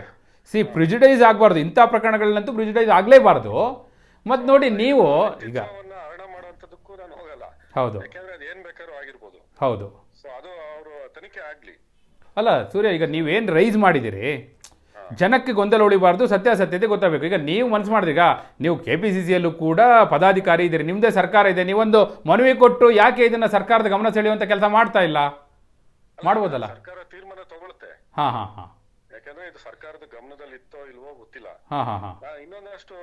ಸಿ ಪ್ರಿಜಿಡೈಸ್ ಆಗಬಾರ್ದು. ಇಂಥ ಪ್ರಕರಣಗಳನ್ನಂತೂ ಪ್ರಿಜಿಡೈಸ್ ಆಗಲೇಬಾರ್ದು. ಮತ್ತು ನೋಡಿ ನೀವು ಈಗ ಅವನ್ನ ಹರಣ ಮಾಡುವಂತದಕ್ಕೂ ನಾನು ಹೋಗಲ್ಲ ಹೌದು. ಯಾಕೆಂದ್ರೆ ಅದು ಏನ್ ಬೇಕಾದ್ರೂ ಆಗಿರ್ಬೋದು. ಹೌದು. ಸೊ ಅದು ಅವರು ತನಿಖೆ ಆಗ್ಲಿ. ಅಲ್ಲ ಸೂರ್ಯ ಈಗ ನೀವೇನು ರೈಸ್ ಮಾಡಿದಿರಿ? ಜನಕ್ಕೆ ಗೊಂದಲ ಉಳಿಬಾರ್ದು ಸತ್ಯಾಸತ್ಯತೆ ಗೊತ್ತಾಗಬೇಕು. ಈಗ ನೀವು ಮನಸ್ಸು ಮಾಡಿದ್ರಿ ಈಗ ನೀವು ಕೆ ಪಿ ಸಿ ಸಿಯಲ್ಲೂ ಕೂಡ ಪದಾಧಿಕಾರಿ ಇದ್ದೀರಿ ನಿಮ್ಮದೇ ಸರ್ಕಾರ ಇದೆ ನೀವೊಂದು ಮನವಿ ಕೊಟ್ಟು ಯಾಕೆ ಇದನ್ನ ಸರ್ಕಾರದ ಗಮನ ಸೆಳೆಯುವಂತ ಕೆಲಸ ಮಾಡ್ತಾ ಇಲ್ಲ? ಮಾಡ್ಬೋದಲ್ಲ? ಸರ್ಕಾರ ತೀರ್ಮಾನ ತಗೊಳುತ್ತೆ. ಹಾಂ ಹಾಂ ಹಾಂ. ಯಾಕಂದ್ರೆ ಇದು ಸರ್ಕಾರದ ಗಮನದಲ್ಲಿ ಇತ್ತೋ ಇಲ್ವೋ ಗೊತ್ತಿಲ್ಲ. ಹಾಂ ಹಾಂ ಹಾಂ. ಇನ್ನೊಂದಷ್ಟು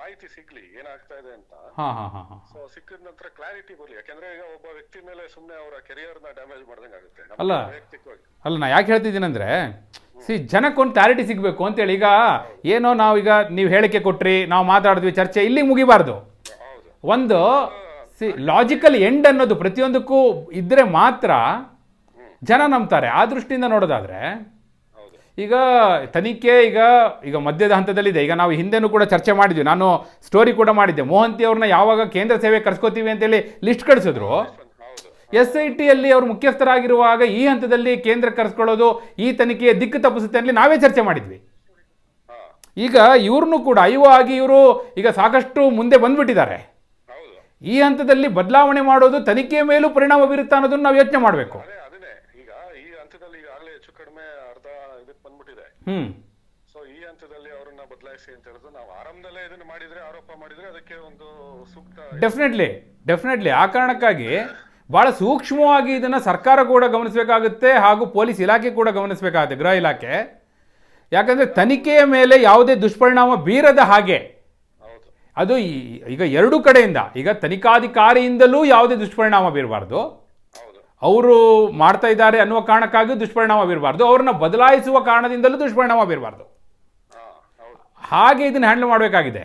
ಮಾಹಿತಿ ಸಿಗ್ಲಿ ಏನಾಗ್ತಾ ಇದೆ ಅಂತ. ಹಾಂ ಹಾಂ ಹಾಂ ಹಾಂ. ಸೊ ಸಿಕ್ಕಿದ ನಂತರ ಕ್ಲಾರಿಟಿ ಬರ್ಲಿ. ಯಾಕಂದ್ರೆ ಈಗ ಒಬ್ಬ ವ್ಯಕ್ತಿ ಮೇಲೆ ಸುಮ್ಮನೆ ಅವರ ಕೆರಿಯರ್ನ ಡ್ಯಾಮೇಜ್ ಮಾಡ್ದಂಗೆ ಆಗುತ್ತೆ. ನಮ್ಮ ಅಲ್ಲ. ವೈಯಕ್ತಿಕವಾಗಿ. ಅಲ್ಲ ನಾ ಯಾಕೆ ಹೇಳ್ತಿದ್ದೀನಂದ್ರೆ ಸಿ ಜನಕ್ಕೊಂದು ಕ್ಲಾರಿಟಿ ಸಿಗಬೇಕು ಅಂತೇಳಿ ಈಗ ಏನೋ ನಾವೀಗ ನೀವು ಹೇಳಿಕೆ ಕೊಟ್ರಿ ನಾವು ಮಾತಾಡಿದ್ವಿ ಚರ್ಚೆ ಇಲ್ಲಿಗೆ ಮುಗಿಬಾರ್ದು. ಹೌದು. ಒಂದು ಸಿ ಲಾಜಿಕಲ್ ಎಂಡ್ ಅನ್ನೋದು ಪ್ರತಿಯೊಂದಕ್ಕೂ ಇದ್ದರೆ ಮಾತ್ರ ಜನ ನಂಬ್ತಾರೆ. ಆ ದೃಷ್ಟಿಯಿಂದ ನೋಡೋದಾದ್ರೆ ಈಗ ತನಿಖೆ ಈಗ ಈಗ ಮಧ್ಯದ ಹಂತದಲ್ಲಿದೆ. ಈಗ ನಾವು ಹಿಂದೆನೂ ಕೂಡ ಚರ್ಚೆ ಮಾಡಿದ್ವಿ. ನಾನು ಸ್ಟೋರಿ ಕೂಡ ಮಾಡಿದ್ದೆ. ಮೋಹಂತಿ ಅವ್ರನ್ನ ಯಾವಾಗ ಕೇಂದ್ರ ಸೇವೆ ಕರ್ಸ್ಕೋತೀವಿ ಅಂತೇಳಿ ಲಿಸ್ಟ್ ಕಳಿಸಿದ್ರು. ಎಸ್ ಐ ಟಿಯಲ್ಲಿ ಅವರು ಮುಖ್ಯಸ್ಥರಾಗಿರುವಾಗ ಈ ಹಂತದಲ್ಲಿ ಕೇಂದ್ರ ಕರೆಸ್ಕೊಳ್ಳೋದು, ಈ ತನಿಖೆಯ ದಿಕ್ಕು ತಪ್ಪಿಸುತ್ತೆ ಅಂತ ನಾವೇ ಚರ್ಚೆ ಮಾಡಿದ್ವಿ. ಈಗ ಇವ್ರನ್ನೂ ಕೂಡ ಐಒ ಆಗಿ ಇವರು ಈಗ ಸಾಕಷ್ಟು ಮುಂದೆ ಬಂದ್ಬಿಟ್ಟಿದ್ದಾರೆ. ಈ ಹಂತದಲ್ಲಿ ಬದಲಾವಣೆ ಮಾಡೋದು ತನಿಖೆ ಮೇಲೂ ಪರಿಣಾಮ ಬೀರುತ್ತಾ ಅನ್ನೋದನ್ನು ನಾವು ಯೋಚನೆ ಮಾಡಬೇಕು ಅದೇ ಅದನ್ನೇ ಈಗ ಈ ಹಂತದಲ್ಲಿ ಈಗಾಗಲೇ ಹೆಚ್ಚು ಕಡಿಮೆ ಅರ್ಧ ಇದಕ್ಕೆ ಹ್ಞೂ ಸೊ ಈ ಹಂತದಲ್ಲಿ ಅವರನ್ನ ಬದಲಾಯಿಸಿ ಅಂತ ಹೇಳಿದ್ರು ನಾವು ಆರಂಭದಲ್ಲೇ ಇದನ್ನ ಮಾಡಿದ್ರೆ ಆರೋಪ ಮಾಡಿದ್ರೆ ಅದಕ್ಕೆ ಒಂದು ಸೂಕ್ತ ಡೆಫಿನೆಟ್ಲಿ ಡೆಫಿನೆಟ್ಲಿ ಆ ಕಾರಣಕ್ಕಾಗಿ ಬಹಳ ಸೂಕ್ಷ್ಮವಾಗಿ ಇದನ್ನ ಸರ್ಕಾರ ಕೂಡ ಗಮನಿಸಬೇಕಾಗುತ್ತೆ ಹಾಗೂ ಪೊಲೀಸ್ ಇಲಾಖೆ ಕೂಡ ಗಮನಿಸಬೇಕಾಗುತ್ತೆ ಗೃಹ ಇಲಾಖೆ. ಯಾಕಂದ್ರೆ ತನಿಖೆಯ ಮೇಲೆ ಯಾವುದೇ ದುಷ್ಪರಿಣಾಮ ಬೀರದ ಹಾಗೆ. ಅದು ಈಗ ಎರಡು ಕಡೆಯಿಂದ ಈಗ ತನಿಖಾಧಿಕಾರಿಯಿಂದಲೂ ಯಾವುದೇ ದುಷ್ಪರಿಣಾಮ ಬೀರಬಾರ್ದು. ಅವರು ಮಾಡ್ತಾ ಇದ್ದಾರೆ ಅನ್ನುವ ಕಾರಣಕ್ಕಾಗಿ ದುಷ್ಪರಿಣಾಮ ಬೀರಬಾರ್ದು ಅವ್ರನ್ನ ಬದಲಾಯಿಸುವ ಕಾರಣದಿಂದಲೂ ದುಷ್ಪರಿಣಾಮ ಬೀರಬಾರ್ದು ಹಾಗೆ ಇದನ್ನು ಹ್ಯಾಂಡಲ್ ಮಾಡಬೇಕಾಗಿದೆ.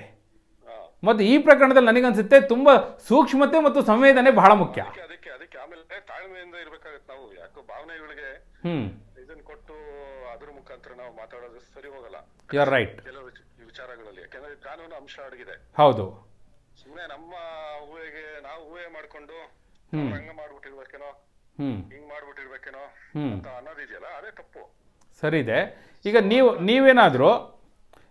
ಮತ್ತು ಈ ಪ್ರಕರಣದಲ್ಲಿ ನನಗನ್ಸುತ್ತೆ ತುಂಬ ಸೂಕ್ಷ್ಮತೆ ಮತ್ತು ಸಂವೇದನೆ ಬಹಳ ಮುಖ್ಯ. ತಾಳ್ಮೆಯಿಂದ ಇರ್ಬೇಕಾಗತ್ತೆ ನಾವು. ಯಾಕೋ ಭಾವನೆಗಳಿಗೆ ಹ್ಞೂ ಇದನ್ನ ಕೊಟ್ಟು ಅದ್ರ ಮುಖಾಂತರ ನಾವು ಮಾತಾಡೋದು ಸರಿ ಹೋಗಲ್ಲ. ಯು ಆರ್ ರೈಟ್ ಕೆಲವು ವಿಚಾರಗಳಲ್ಲಿ. ಯಾಕಂದ್ರೆ ಕಾನೂನು ಅಂಶ ಅಡಗಿದೆ. ಹೌದು. ಸುಮ್ಮನೆ ನಮ್ಮ ಊಹೆಗೆ ನಾವು ಊಹೆ ಮಾಡ್ಕೊಂಡು ಹಂಗ ಮಾಡ್ಬಿಟ್ಟಿರ್ಬೇಕೇನೋ ಹಿಂಗ್ ಮಾಡ್ಬಿಟ್ಟಿರ್ಬೇಕೇನೋ ಅಂತ ಅನ್ನೋದಿದೆಯಲ್ಲ ಅದೇ ತಪ್ಪು. ಸರಿ ಇದೆ. ಈಗ ನೀವು ನೀವೇನಾದರೂ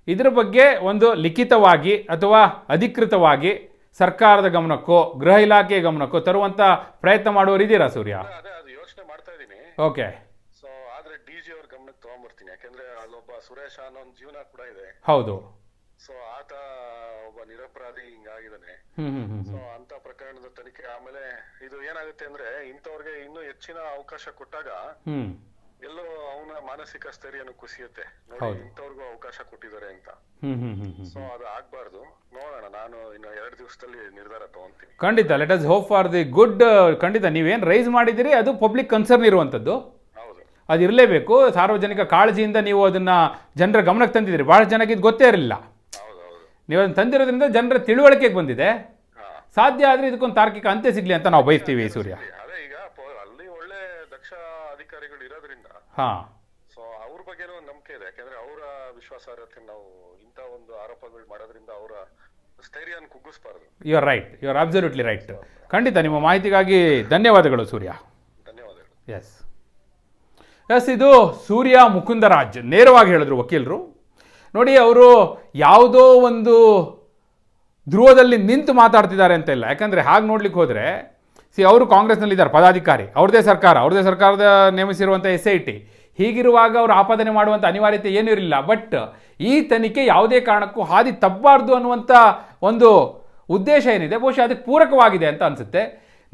ಇದರ ಬಗ್ಗೆ ಒಂದು ಲಿಖಿತವಾಗಿ ಅಥವಾ ಅಧಿಕೃತವಾಗಿ ಸರ್ಕಾರದ ಗಮನಕ್ಕೂ ಗೃಹ ಇಲಾಖೆಯ ಗಮನಕ್ಕೂ ತರುವಂತ ಪ್ರಯತ್ನ ಮಾಡೋರಿದ್ದೀರಾ ಸೂರ್ಯ? ಅದೇ ಅದೇ ಅದು ಯೋಚನೆ ಮಾಡ್ತಾ ಇದ್ದೀನಿ. ಓಕೆ. ಸೊ ಆದ್ರೆ ಡಿ ಜಿ ಅವ್ರ ಗಮನಕ್ಕೆ ತಗೊಂಡ್ಬರ್ತೀನಿ ಯಾಕಂದ್ರೆ ಅಲ್ಲೊಬ್ಬ ಸುರೇಶ ಅನ್ನೋ ಒಂದು ಜೀವನ ಕೂಡ ಇದೆ. ಹೌದು. ಸೊ ಆತ ಒಬ್ಬ ನಿರಪರಾಧಿ ಹಿಂಗಾಗಿದ್ದಾನೆ. ಸೊ ಅಂತ ಪ್ರಕರಣದ ತನಿಖೆ ಆಮೇಲೆ ಇದು ಏನಾಗುತ್ತೆ ಅಂದ್ರೆ ಇಂಥವ್ರಿಗೆ ಇನ್ನು ಹೆಚ್ಚಿನ ಅವಕಾಶ ಕೊಟ್ಟಾಗ ಎಲ್ಲೋ ಅವನ ಮಾನಸಿಕ ಸ್ಥೈರ್ಯನು ಕುಸಿಯುತ್ತೆ. ನೋಡಿ. ಇಂಥವ್ರಿಗೂ ಅವಕಾಶ ಕೊಟ್ಟಿದ್ದಾರೆ ಅಂತ. ಸೊ ಅದು ಆಗ್ಬಾರ್ದು. ನೋಡೋಣ ನಾನು ಇನ್ನು ಎರಡು ದಿವಸದಲ್ಲಿ ನಿರ್ಧಾರ ತಗೊಂತೀನಿ. ಖಂಡಿತ let us hope for the good ಖಂಡಿತ ನೀವೇನ್ ರೈಸ್ ಮಾಡಿದಿರಿ ಅದು ಪಬ್ಲಿಕ್ ಕನ್ಸರ್ನ್ ಇರುವಂತದ್ದು. ಹೌದು. ಅದು ಇರಲೇಬೇಕು ಸಾರ್ವಜನಿಕ ಕಾಳಜಿಯಿಂದ ನೀವು ಅದನ್ನ ಜನರ ಗಮನಕ್ಕೆ ತಂದಿದ್ದೀರಿ. ಬಹಳ ಜನಕ್ಕೆ ಇದು ಗೊತ್ತೇ ಇರಲಿಲ್ಲ. ನೀವು ಅದನ್ನು ತಂದಿರೋದ್ರಿಂದ ಜನರ ತಿಳುವಳಿಕೆಗೆ ಬಂದಿದೆ. ಸಾಧ್ಯ ಆದರೆ ಇದಕ್ಕೊಂದು ತಾರ್ಕಿಕ ಅಂತ್ಯ ಸಿಗಲಿ ಅಂತ ನಾವು ಬಯಸ್ತೀವಿ ಸೂರ್ಯ. ಅದೇ ಈಗ ಅಲ್ಲಿ ಒಳ್ಳೆ ದಕ್ಷ ಅಧಿಕಾರಿಗಳು ಇರೋದ್ರಿಂದ ಹಾ. ಸೊ ಅವ್ರ ಬಗ್ಗೆ ಒಂದು ನಂಬಿಕೆ ಇದೆ. ಯಾಕಂದ್ರೆ ಅವರ ವಿಶ್ವಾಸಾರ್ಹತೆ ನಾವು ಇಂಥ ಒಂದು ಆರೋಪಗಳು ಮಾಡೋದ್ರಿಂದ ಅವರ ಸ್ಥೈರ್ಯನ ಕುಗ್ಗಿಸ್ಬಾರ್ದು. You are right you are absolutely right ಖಂಡಿತ ನಿಮ್ಮ ಮಾಹಿತಿಗಾಗಿ ಧನ್ಯವಾದಗಳು ಸೂರ್ಯ. ಧನ್ಯವಾದಗಳು. ಎಸ್ ಎಸ್ ಇದು ಸೂರ್ಯ ಮುಕುಂದರಾಜ್ ನೇರವಾಗಿ ಹೇಳಿದ್ರು ವಕೀಲರು. ನೋಡಿ ಅವರು ಯಾವುದೋ ಒಂದು ಧ್ರುವದಲ್ಲಿ ನಿಂತು ಮಾತಾಡ್ತಿದ್ದಾರೆ ಅಂತ ಇಲ್ಲ. ಯಾಕಂದರೆ ಹಾಗೆ ನೋಡ್ಲಿಕ್ಕೆ ಹೋದರೆ ಸಿ ಅವರು ಕಾಂಗ್ರೆಸ್ನಲ್ಲಿದ್ದಾರೆ ಪದಾಧಿಕಾರಿ, ಅವ್ರದೇ ಸರ್ಕಾರ, ಅವ್ರದೇ ಸರ್ಕಾರದ ನೇಮಿಸಿರುವಂಥ ಎಸ್ ಐ ಟಿ ಹೀಗಿರುವಾಗ ಅವರು ಆಪಾದನೆ ಮಾಡುವಂಥ ಅನಿವಾರ್ಯತೆ ಏನೂ ಇರಲಿಲ್ಲ. ಬಟ್ ಈ ತನಿಖೆ ಯಾವುದೇ ಕಾರಣಕ್ಕೂ ಹಾದಿ ತಪ್ಪಬಾರ್ದು ಅನ್ನುವಂಥ ಒಂದು ಉದ್ದೇಶ ಏನಿದೆ? ಬಹುಶಃ ಅದಕ್ಕೆ ಪೂರಕವಾಗಿದೆ ಅಂತ ಅನಿಸುತ್ತೆ.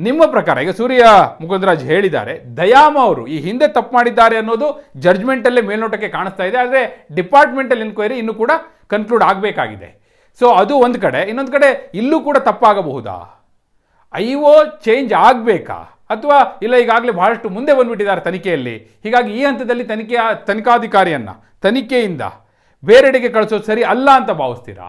ನಿಮ್ಮ ಪ್ರಕಾರ, ಈಗ ಸೂರ್ಯ ಮುಕುಂದರಾಜ್ ಹೇಳಿದ್ದಾರೆ, ದಯಾಮ ಅವರು ಈ ಹಿಂದೆ ತಪ್ಪು ಮಾಡಿದ್ದಾರೆ ಅನ್ನೋದು ಜಡ್ಜ್ಮೆಂಟಲ್ಲೇ ಮೇಲ್ನೋಟಕ್ಕೆ ಕಾಣಿಸ್ತಾ ಇದೆ, ಆದರೆ ಡಿಪಾರ್ಟ್ಮೆಂಟಲ್ ಎನ್ಕ್ವೈರಿ ಇನ್ನೂ ಕೂಡ ಕನ್ಕ್ಲೂಡ್ ಆಗಬೇಕಾಗಿದೆ. ಸೊ ಅದು ಒಂದು ಕಡೆ, ಇನ್ನೊಂದು ಕಡೆ ಇಲ್ಲೂ ಕೂಡ ತಪ್ಪಾಗಬಹುದಾ? I O change ಆಗಬೇಕಾ? ಅಥವಾ ಇಲ್ಲ, ಈಗಾಗಲೇ ಬಹಳಷ್ಟು ಮುಂದೆ ಬಂದುಬಿಟ್ಟಿದ್ದಾರೆ ತನಿಖೆಯಲ್ಲಿ. ಹೀಗಾಗಿ ಈ ಹಂತದಲ್ಲಿ ತನಿಖೆಯ ತನಿಖಾಧಿಕಾರಿಯನ್ನು, ತನಿಖೆಯಿಂದ ಬೇರೆಡೆಗೆ ಕಳಿಸೋದು ಸರಿ ಅಲ್ಲ ಅಂತ ಭಾವಿಸ್ತೀರಾ?